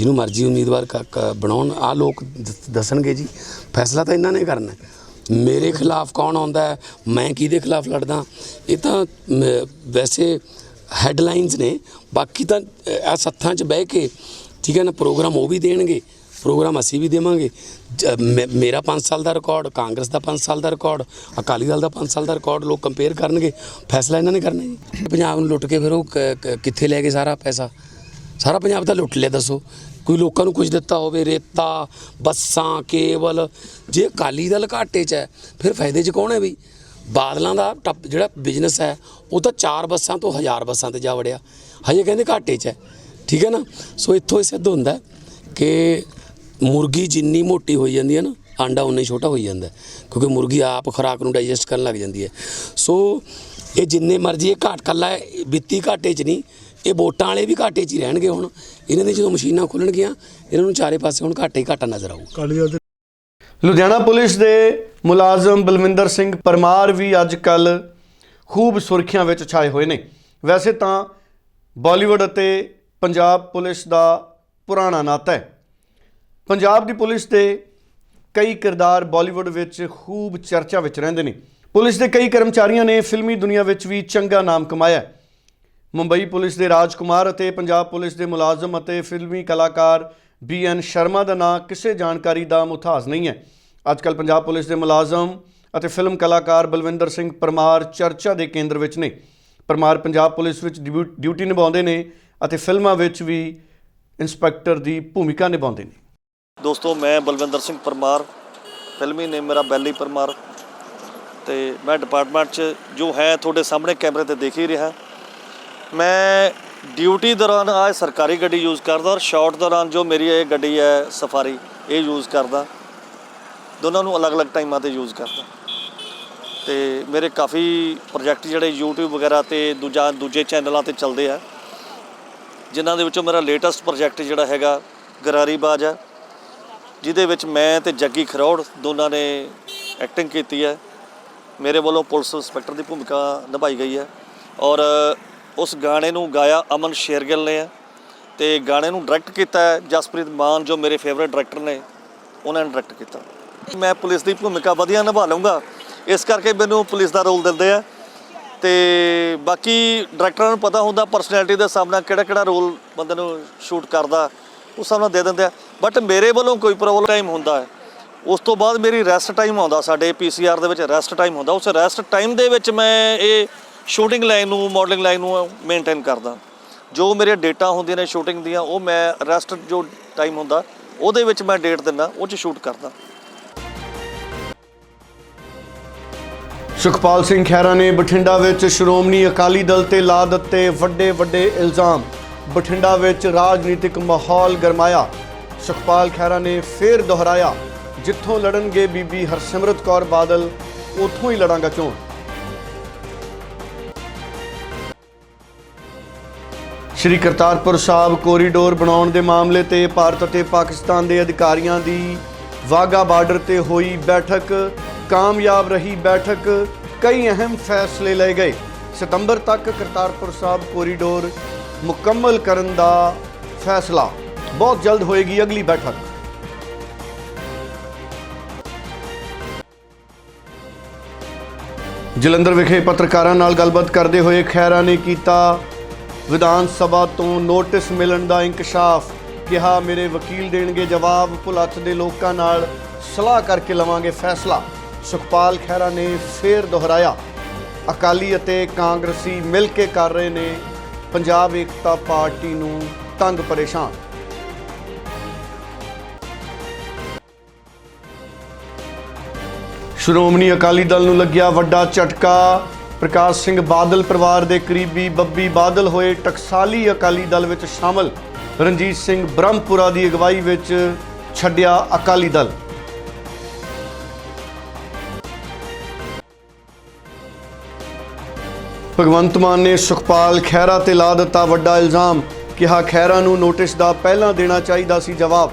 ਜਿਹਨੂੰ ਮਰਜ਼ੀ ਉਮੀਦਵਾਰ ਕ- ਕ- ਬਣਾਉਣ ਆ ਲੋਕ ਦ- ਦੱਸਣਗੇ ਜੀ। ਫੈਸਲਾ ਤਾਂ ਇਹਨਾਂ ਨੇ ਕਰਨਾ। ਮੇਰੇ ਖਿਲਾਫ ਕੌਣ ਆਉਂਦਾ ਹੈ? ਮੈਂ ਕਿਹਦੇ ਖਿਲਾਫ ਲੜਦਾ? ਇਹ ਤਾਂ ਵੈਸੇ ਹੈਡਲਾਈਨਸ ਨੇ। ਬਾਕੀ ਤਾਂ ਆ ਸੱਥਾਂ 'ਚ ਬਹਿ ਕੇ, ਠੀਕ ਹੈ ਨਾ, ਪ੍ਰੋਗਰਾਮ ਉਹ ਵੀ ਦੇਣਗੇ। ਪ੍ਰੋਗਰਾਮ ਅਸੀਂ ਵੀ ਦੇਵਾਂਗੇ। ਜ- ਮੇਰਾ 5 ਸਾਲ ਦਾ ਰਿਕਾਰਡ, ਕਾਂਗਰਸ ਦਾ 5 ਸਾਲ ਦਾ ਰਿਕਾਰਡ, ਅਕਾਲੀ ਦਲ ਦਾ 5 ਸਾਲ ਦਾ ਰਿਕਾਰਡ, ਲੋਕ ਕੰਪੇਅਰ ਕਰਨਗੇ। ਫੈਸਲਾ ਇਹਨਾਂ ਨੇ ਕਰਨਾ ਜੀ। ਪੰਜਾਬ ਨੂੰ ਲੁੱਟ ਕੇ ਫਿਰ ਉਹ ਕ- ਕਿੱਥੇ ਲੈ ਗਏ ਸਾਰਾ ਪੈਸਾ? ਸਾਰਾ ਪੰਜਾਬ ਤਾਂ ਲੁੱਟ ਲਿਆ, ਦੱਸੋ। ਕੋਈ ਲੋਕਾਂ ਨੂੰ ਕੁਝ ਦਿੱਤਾ ਹੋਵੇ, ਰੇਤਾ, ਬੱਸਾਂ, ਕੇਵਲ, ਜੇ ਅਕਾਲੀ ਦਲ ਘਾਟੇ 'ਚ ਹੈ, ਫਿਰ ਫਾਇਦੇ 'ਚ ਕੌਣ ਹੈ ਵੀ ਬਾਦਲਾਂ ਦਾ ਟੱਪ ਜਿਹੜਾ ਬਿਜ਼ਨਸ ਹੈ, ਉਹ ਤਾਂ ਚਾਰ ਬੱਸਾਂ ਤੋਂ ਹਜ਼ਾਰ ਬੱਸਾਂ ਤੇ ਜਾ ਵੜਿਆ। ਹਜੇ ਕਹਿੰਦੇ ਘਾਟੇ 'ਚ ਹੈ। ਠੀਕ ਹੈ ਨਾ? ਸੋ ਇੱਥੋਂ ਇਹ ਸਿੱਧ ਹੁੰਦਾ ਕਿ ਮੁਰਗੀ ਜਿੰਨੀ ਮੋਟੀ ਹੋਈ ਜਾਂਦੀ ਹੈ ਨਾ, ਆਂਡਾ ਉਨਾ ਹੀ ਛੋਟਾ ਹੋਈ ਜਾਂਦਾ ਕਿਉਂਕਿ ਮੁਰਗੀ ਆਪ ਖੁਰਾਕ ਨੂੰ ਡਾਈਜੈਸਟ ਕਰਨ ਲੱਗ ਜਾਂਦੀ ਹੈ। ਸੋ ਇਹ ਜਿੰਨੇ ਮਰਜ਼ੀ ਇਹ ਘਾਟ ਕੱਲਾ ਵਿੱਤੀ ਘਾਟੇ 'ਚ ਨਹੀਂ ਇਹ ਵੋਟਾਂ ਵਾਲੇ ਵੀ ਘਾਟੇ 'ਚ ਹੀ ਰਹਿਣਗੇ ਹੁਣ। ਇਹਨਾਂ ਦੀ ਜਦੋਂ ਮਸ਼ੀਨਾਂ ਖੁੱਲਣਗੀਆਂ ਇਹਨਾਂ ਨੂੰ ਚਾਰੇ ਪਾਸੇ ਹੁਣ ਘਾਟੇ ਹੀ ਘਾਟਾ ਨਜ਼ਰ ਆਊ ਲੁਧਿਆਣਾ ਪੁਲਿਸ ਦੇ ਮੁਲਾਜ਼ਮ ਬਲਵਿੰਦਰ ਸਿੰਘ ਪਰਮਾਰ ਵੀ ਅੱਜ ਕੱਲ ਖੂਬ ਸੁਰਖੀਆਂ ਵਿੱਚ ਛਾਏ ਹੋਏ ਨੇ। ਵੈਸੇ ਤਾਂ ਬਾਲੀਵੁੱਡ ਅਤੇ ਪੰਜਾਬ ਪੁਲਿਸ ਦਾ ਪੁਰਾਣਾ ਨਾਤਾ ਹੈ। ਪੰਜਾਬ ਦੀ ਪੁਲਿਸ ਦੇ ਕਈ ਕਿਰਦਾਰ ਬਾਲੀਵੁੱਡ ਵਿੱਚ ਖੂਬ ਚਰਚਾ ਵਿੱਚ ਰਹਿੰਦੇ ਨੇ। ਪੁਲਿਸ ਦੇ ਕਈ ਕਰਮਚਾਰੀਆਂ ਨੇ ਫਿਲਮੀ ਦੁਨੀਆ ਵਿੱਚ ਵੀ ਚੰਗਾ ਨਾਮ ਕਮਾਇਆ ਹੈ। ਮੁੰਬਈ ਪੁਲਿਸ ਦੇ ਰਾਜਕੁਮਾਰ ਅਤੇ ਪੰਜਾਬ ਪੁਲਿਸ ਦੇ ਮੁਲਾਜ਼ਮ ਅਤੇ ਫਿਲਮੀ ਕਲਾਕਾਰ ਬੀ ਐਨ ਸ਼ਰਮਾ ਦਾ ਨਾਂ ਕਿਸੇ ਜਾਣਕਾਰੀ ਦਾ ਮੁਤਾਜ ਨਹੀਂ ਹੈ। ਅੱਜਕੱਲ ਪੰਜਾਬ ਪੁਲਿਸ ਦੇ ਮੁਲਾਜ਼ਮ ਅਤੇ ਫਿਲਮ ਕਲਾਕਾਰ ਬਲਵਿੰਦਰ ਸਿੰਘ ਪਰਮਾਰ ਚਰਚਾ ਦੇ ਕੇਂਦਰ ਵਿੱਚ ਨੇ। ਪਰਮਾਰ ਪੰਜਾਬ ਪੁਲਿਸ ਵਿੱਚ ਡਿਊ- ਡਿਊਟੀ ਨਿਭਾਉਂਦੇ ਨੇ ਅਤੇ ਫਿਲਮਾਂ ਵਿੱਚ ਵੀ ਇੰਸਪੈਕਟਰ ਦੀ ਭੂਮਿਕਾ ਨਿਭਾਉਂਦੇ ਨੇ। ਦੋਸਤੋ, ਮੈਂ ਬਲਵਿੰਦਰ ਸਿੰਘ ਪਰਮਾਰ, ਫਿਲਮੀ ਨੇ ਮੇਰਾ ਬੈਲੀ ਪਰਮਾਰ ਤੇ ਮੈਂ ਡਿਪਾਰਟਮੈਂਟ 'ਚ ਜੋ ਹੈ ਤੁਹਾਡੇ ਸਾਹਮਣੇ ਕੈਮਰੇ ਤੇ ਦੇਖ ਹੀ ਰਿਹਾ। ਮੈਂ ਡਿਊਟੀ ਦੌਰਾਨ ਆ ਸਰਕਾਰੀ ਗੱਡੀ ਯੂਜ਼ ਕਰਦਾ ਔਰ ਸ਼ਾਰਟ ਦੌਰਾਨ ਜੋ ਮੇਰੀ ਇਹ ਗੱਡੀ ਹੈ ਸਫਾਰੀ ਇਹ ਯੂਜ਼ ਕਰਦਾ। ਦੋਨਾਂ ਨੂੰ ਅਲੱਗ-ਅਲੱਗ ਟਾਈਮਾਂ ਤੇ ਯੂਜ਼ ਕਰਦਾ। ਤੇ ਮੇਰੇ ਕਾਫੀ ਪ੍ਰੋਜੈਕਟ ਜਿਹੜੇ YouTube ਵਗੈਰਾ ਤੇ ਦੂਜਾ, ਦੂਜੇ ਚੈਨਲਾਂ ਤੇ ਚੱਲਦੇ ਆ। ਜਿਨ੍ਹਾਂ ਦੇ ਵਿੱਚੋਂ ਮੇਰਾ ਲੇਟੈਸਟ ਪ੍ਰੋਜੈਕਟ ਜਿਹੜਾ ਹੈਗਾ ਗਰਾਰੀ ਬਾਜ ਹੈ। ਜਿਹਦੇ ਵਿੱਚ ਮੈਂ ਤੇ ਜੱਗੀ ਖਰੋੜ ਦੋਨਾਂ ਨੇ ਐਕਟਿੰਗ ਕੀਤੀ ਹੈ। ਮੇਰੇ ਵੱਲੋਂ ਪੁਲਿਸ ਇੰਸਪੈਕਟਰ ਦੀ ਭੂਮਿਕਾ ਨਿਭਾਈ ਗਈ ਹੈ। ਔਰ ਉਸ ਗਾਣੇ ਨੂੰ ਗਾਇਆ ਅਮਨ ਸ਼ੇਰਗਿੱਲ ਨੇ। ਹੈ ਤੇ ਗਾਣੇ ਨੂੰ ਡਾਇਰੈਕਟ ਕੀਤਾ ਜਸਪ੍ਰੀਤ ਮਾਨ, ਜੋ ਮੇਰੇ ਫੇਵਰਿਟ ਡਾਇਰੈਕਟਰ ਨੇ, ਉਹਨਾਂ ਨੇ ਡਾਇਰੈਕਟ ਕੀਤਾ। ਮੈਂ ਪੁਲਿਸ ਦੀ ਭੂਮਿਕਾ ਵਧੀਆ ਨਿਭਾ ਲਵਾਂਗਾ ਇਸ ਕਰਕੇ ਮੈਨੂੰ ਪੁਲਿਸ ਦਾ ਰੋਲ ਦਿੰਦੇ ਆ। ਤੇ ਬਾਕੀ ਡਾਇਰੈਕਟਰਾਂ ਨੂੰ ਪਤਾ ਹੁੰਦਾ ਪਰਸਨੈਲਿਟੀ ਦੇ ਸਾਹਮਣੇ ਕਿਹੜਾ ਕਿਹੜਾ ਰੋਲ ਬੰਦੇ ਨੂੰ ਸ਼ੂਟ ਕਰਦਾ, ਉਸ ਸਾਹਮਣੇ ਦੇ ਦਿੰਦੇ ਆ। ਬਟ ਮੇਰੇ ਵੱਲੋਂ ਕੋਈ ਪ੍ਰੋਬਲਮ ਟਾਈਮ ਹੁੰਦਾ ਹੈ। ਉਸ ਤੋਂ ਬਾਅਦ ਮੇਰੀ ਰੈਸਟ ਟਾਈਮ ਆਉਂਦਾ, ਸਾਡੇ ਪੀਸੀਆਰ ਦੇ ਵਿੱਚ ਰੈਸਟ ਟਾਈਮ ਹੁੰਦਾ। ਉਸ ਰੈਸਟ ਟਾਈਮ ਦੇ ਵਿੱਚ ਮੈਂ ਇਹ ਸ਼ੂਟਿੰਗ ਲਾਈਨ ਨੂੰ, ਮਾਡਲਿੰਗ ਲਾਈਨ ਨੂੰ ਮੇਨਟੇਨ ਕਰਦਾ। ਜੋ ਮੇਰੇ ਡੇਟਾ ਹੁੰਦੀਆਂ ਨੇ ਸ਼ੂਟਿੰਗ ਦੀਆਂ, ਉਹ ਮੈਂ ਰੈਸਟ ਜੋ ਟਾਈਮ ਹੁੰਦਾ, ਉਹਦੇ ਵਿੱਚ ਮੈਂ ਡੇਟ ਦਿੰਦਾ, ਉਹ 'ਚ ਸ਼ੂਟ ਕਰਦਾ। ਸੁਖਪਾਲ ਸਿੰਘ ਖਹਿਰਾ ਨੇ ਬਠਿੰਡਾ ਵਿੱਚ ਸ਼੍ਰੋਮਣੀ ਅਕਾਲੀ ਦਲ ਤੇ ਲਾ ਦਿੱਤੇ ਵੱਡੇ ਵੱਡੇ ਇਲਜ਼ਾਮ। ਬਠਿੰਡਾ ਵਿੱਚ ਰਾਜਨੀਤਿਕ ਮਾਹੌਲ ਗਰਮਾਇਆ। ਸੁਖਪਾਲ ਖਹਿਰਾ ਨੇ ਫੇਰ ਦੁਹਰਾਇਆ, ਜਿੱਥੋਂ ਲੜਨਗੇ ਬੀਬੀ ਹਰਸਿਮਰਤ ਕੌਰ ਬਾਦਲ, ਉੱਥੋਂ ਹੀ ਲੜਾਂਗਾ ਚੋਣ। ਸ਼੍ਰੀ ਕਰਤਾਰਪੁਰ ਸਾਹਿਬ ਕੋਰੀਡੋਰ ਬਣਾਉਣ ਦੇ ਮਾਮਲੇ ਤੇ ਭਾਰਤ ਅਤੇ ਪਾਕਿਸਤਾਨ ਦੇ ਅਧਿਕਾਰੀਆਂ ਦੀ ਵਾਗਾ ਬਾਰਡਰ ਤੇ ਹੋਈ ਬੈਠਕ, ਕਾਮਯਾਬ ਰਹੀ ਬੈਠਕ, ਕਈ ਅਹਿਮ ਫੈਸਲੇ ਲਏ ਗਏ। ਸਤੰਬਰ ਤੱਕ ਕਰਤਾਰਪੁਰ ਸਾਹਿਬ ਕੋਰੀਡੋਰ ਮੁਕੰਮਲ ਕਰਨ ਦਾ ਫੈਸਲਾ। ਬਹੁਤ ਜਲਦ ਹੋਏਗੀ ਅਗਲੀ ਬੈਠਕ। ਜਲੰਧਰ ਵਿਖੇ ਪੱਤਰਕਾਰਾਂ ਨਾਲ ਗੱਲਬਾਤ ਕਰਦੇ ਹੋਏ ਖੈਰਾ ਨੇ ਕੀਤਾ ਵਿਧਾਨ ਸਭਾ ਤੋਂ ਨੋਟਿਸ ਮਿਲਣ ਦਾ ਇੰਕਸ਼ਾਫ ਕਿਹਾ, ਮੇਰੇ ਵਕੀਲ ਦੇਣਗੇ ਜਵਾਬ ਭੁਲੱਥ ਦੇ ਲੋਕਾਂ ਨਾਲ ਸਲਾਹ ਕਰਕੇ ਲਵਾਂਗੇ ਫੈਸਲਾ। ਸੁਖਪਾਲ ਖਹਿਰਾ ਨੇ ਫੇਰ ਦੁਹਰਾਇਆ। ਅਕਾਲੀ ਅਤੇ ਕਾਂਗਰਸੀ ਮਿਲ ਕੇ ਕਰ ਰਹੇ ਨੇ। ਪੰਜਾਬ ਏਕਤਾ ਪਾਰਟੀ ਨੂੰ ਤੰਗ ਪਰੇਸ਼ਾਨ। ਸ਼੍ਰੋਮਣੀ ਅਕਾਲੀ ਦਲ ਨੂੰ ਲੱਗਿਆ ਵੱਡਾ ਝਟਕਾ। ਪ੍ਰਕਾਸ਼ ਸਿੰਘ ਬਾਦਲ ਪਰਿਵਾਰ ਦੇ ਕਰੀਬੀ ਬੱਬੀ ਬਾਦਲ ਹੋਏ ਟਕਸਾਲੀ ਅਕਾਲੀ ਦਲ ਵਿੱਚ ਸ਼ਾਮਲ। ਰਣਜੀਤ ਸਿੰਘ ਬ੍ਰਹਮਪੁਰਾ ਦੀ ਅਗਵਾਈ ਵਿੱਚ ਛੱਡਿਆ ਅਕਾਲੀ ਦਲ। ਭਗਵੰਤ ਮਾਨ ਨੇ ਸੁਖਪਾਲ ਖਹਿਰਾ ਤੇ ਲਾ ਦਿੱਤਾ ਵੱਡਾ ਇਲਜ਼ਾਮ, ਕਿਹਾ ਖਹਿਰਾ ਨੂੰ ਨੋਟਿਸ ਦਾ ਪਹਿਲਾਂ ਦੇਣਾ ਚਾਹੀਦਾ ਸੀ ਜਵਾਬ।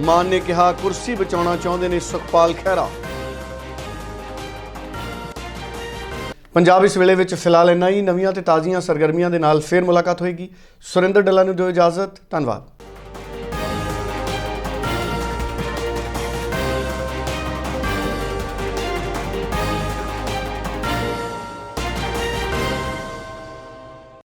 ਮਾਨ ਨੇ ਕਿਹਾ, ਕੁਰਸੀ ਬਚਾਉਣਾ ਚਾਹੁੰਦੇ ਨੇ ਸੁਖਪਾਲ ਖਹਿਰਾ। ਪੰਜਾਬ ਇਸ ਵੇਲੇ ਵਿੱਚ ਫਿਲਹਾਲ ਇੰਨਾ ਹੀ। ਨਵੀਆਂ ਤੇ ਤਾਜ਼ੀਆਂ ਸਰਗਰਮੀਆਂ ਦੇ ਨਾਲ ਫੇਰ ਮੁਲਾਕਾਤ ਹੋਏਗੀ। ਸੁਰਿੰਦਰ ਡੱਲਾ ਨੂੰ ਦਿਓ ਇਜਾਜ਼ਤ। ਧੰਨਵਾਦ।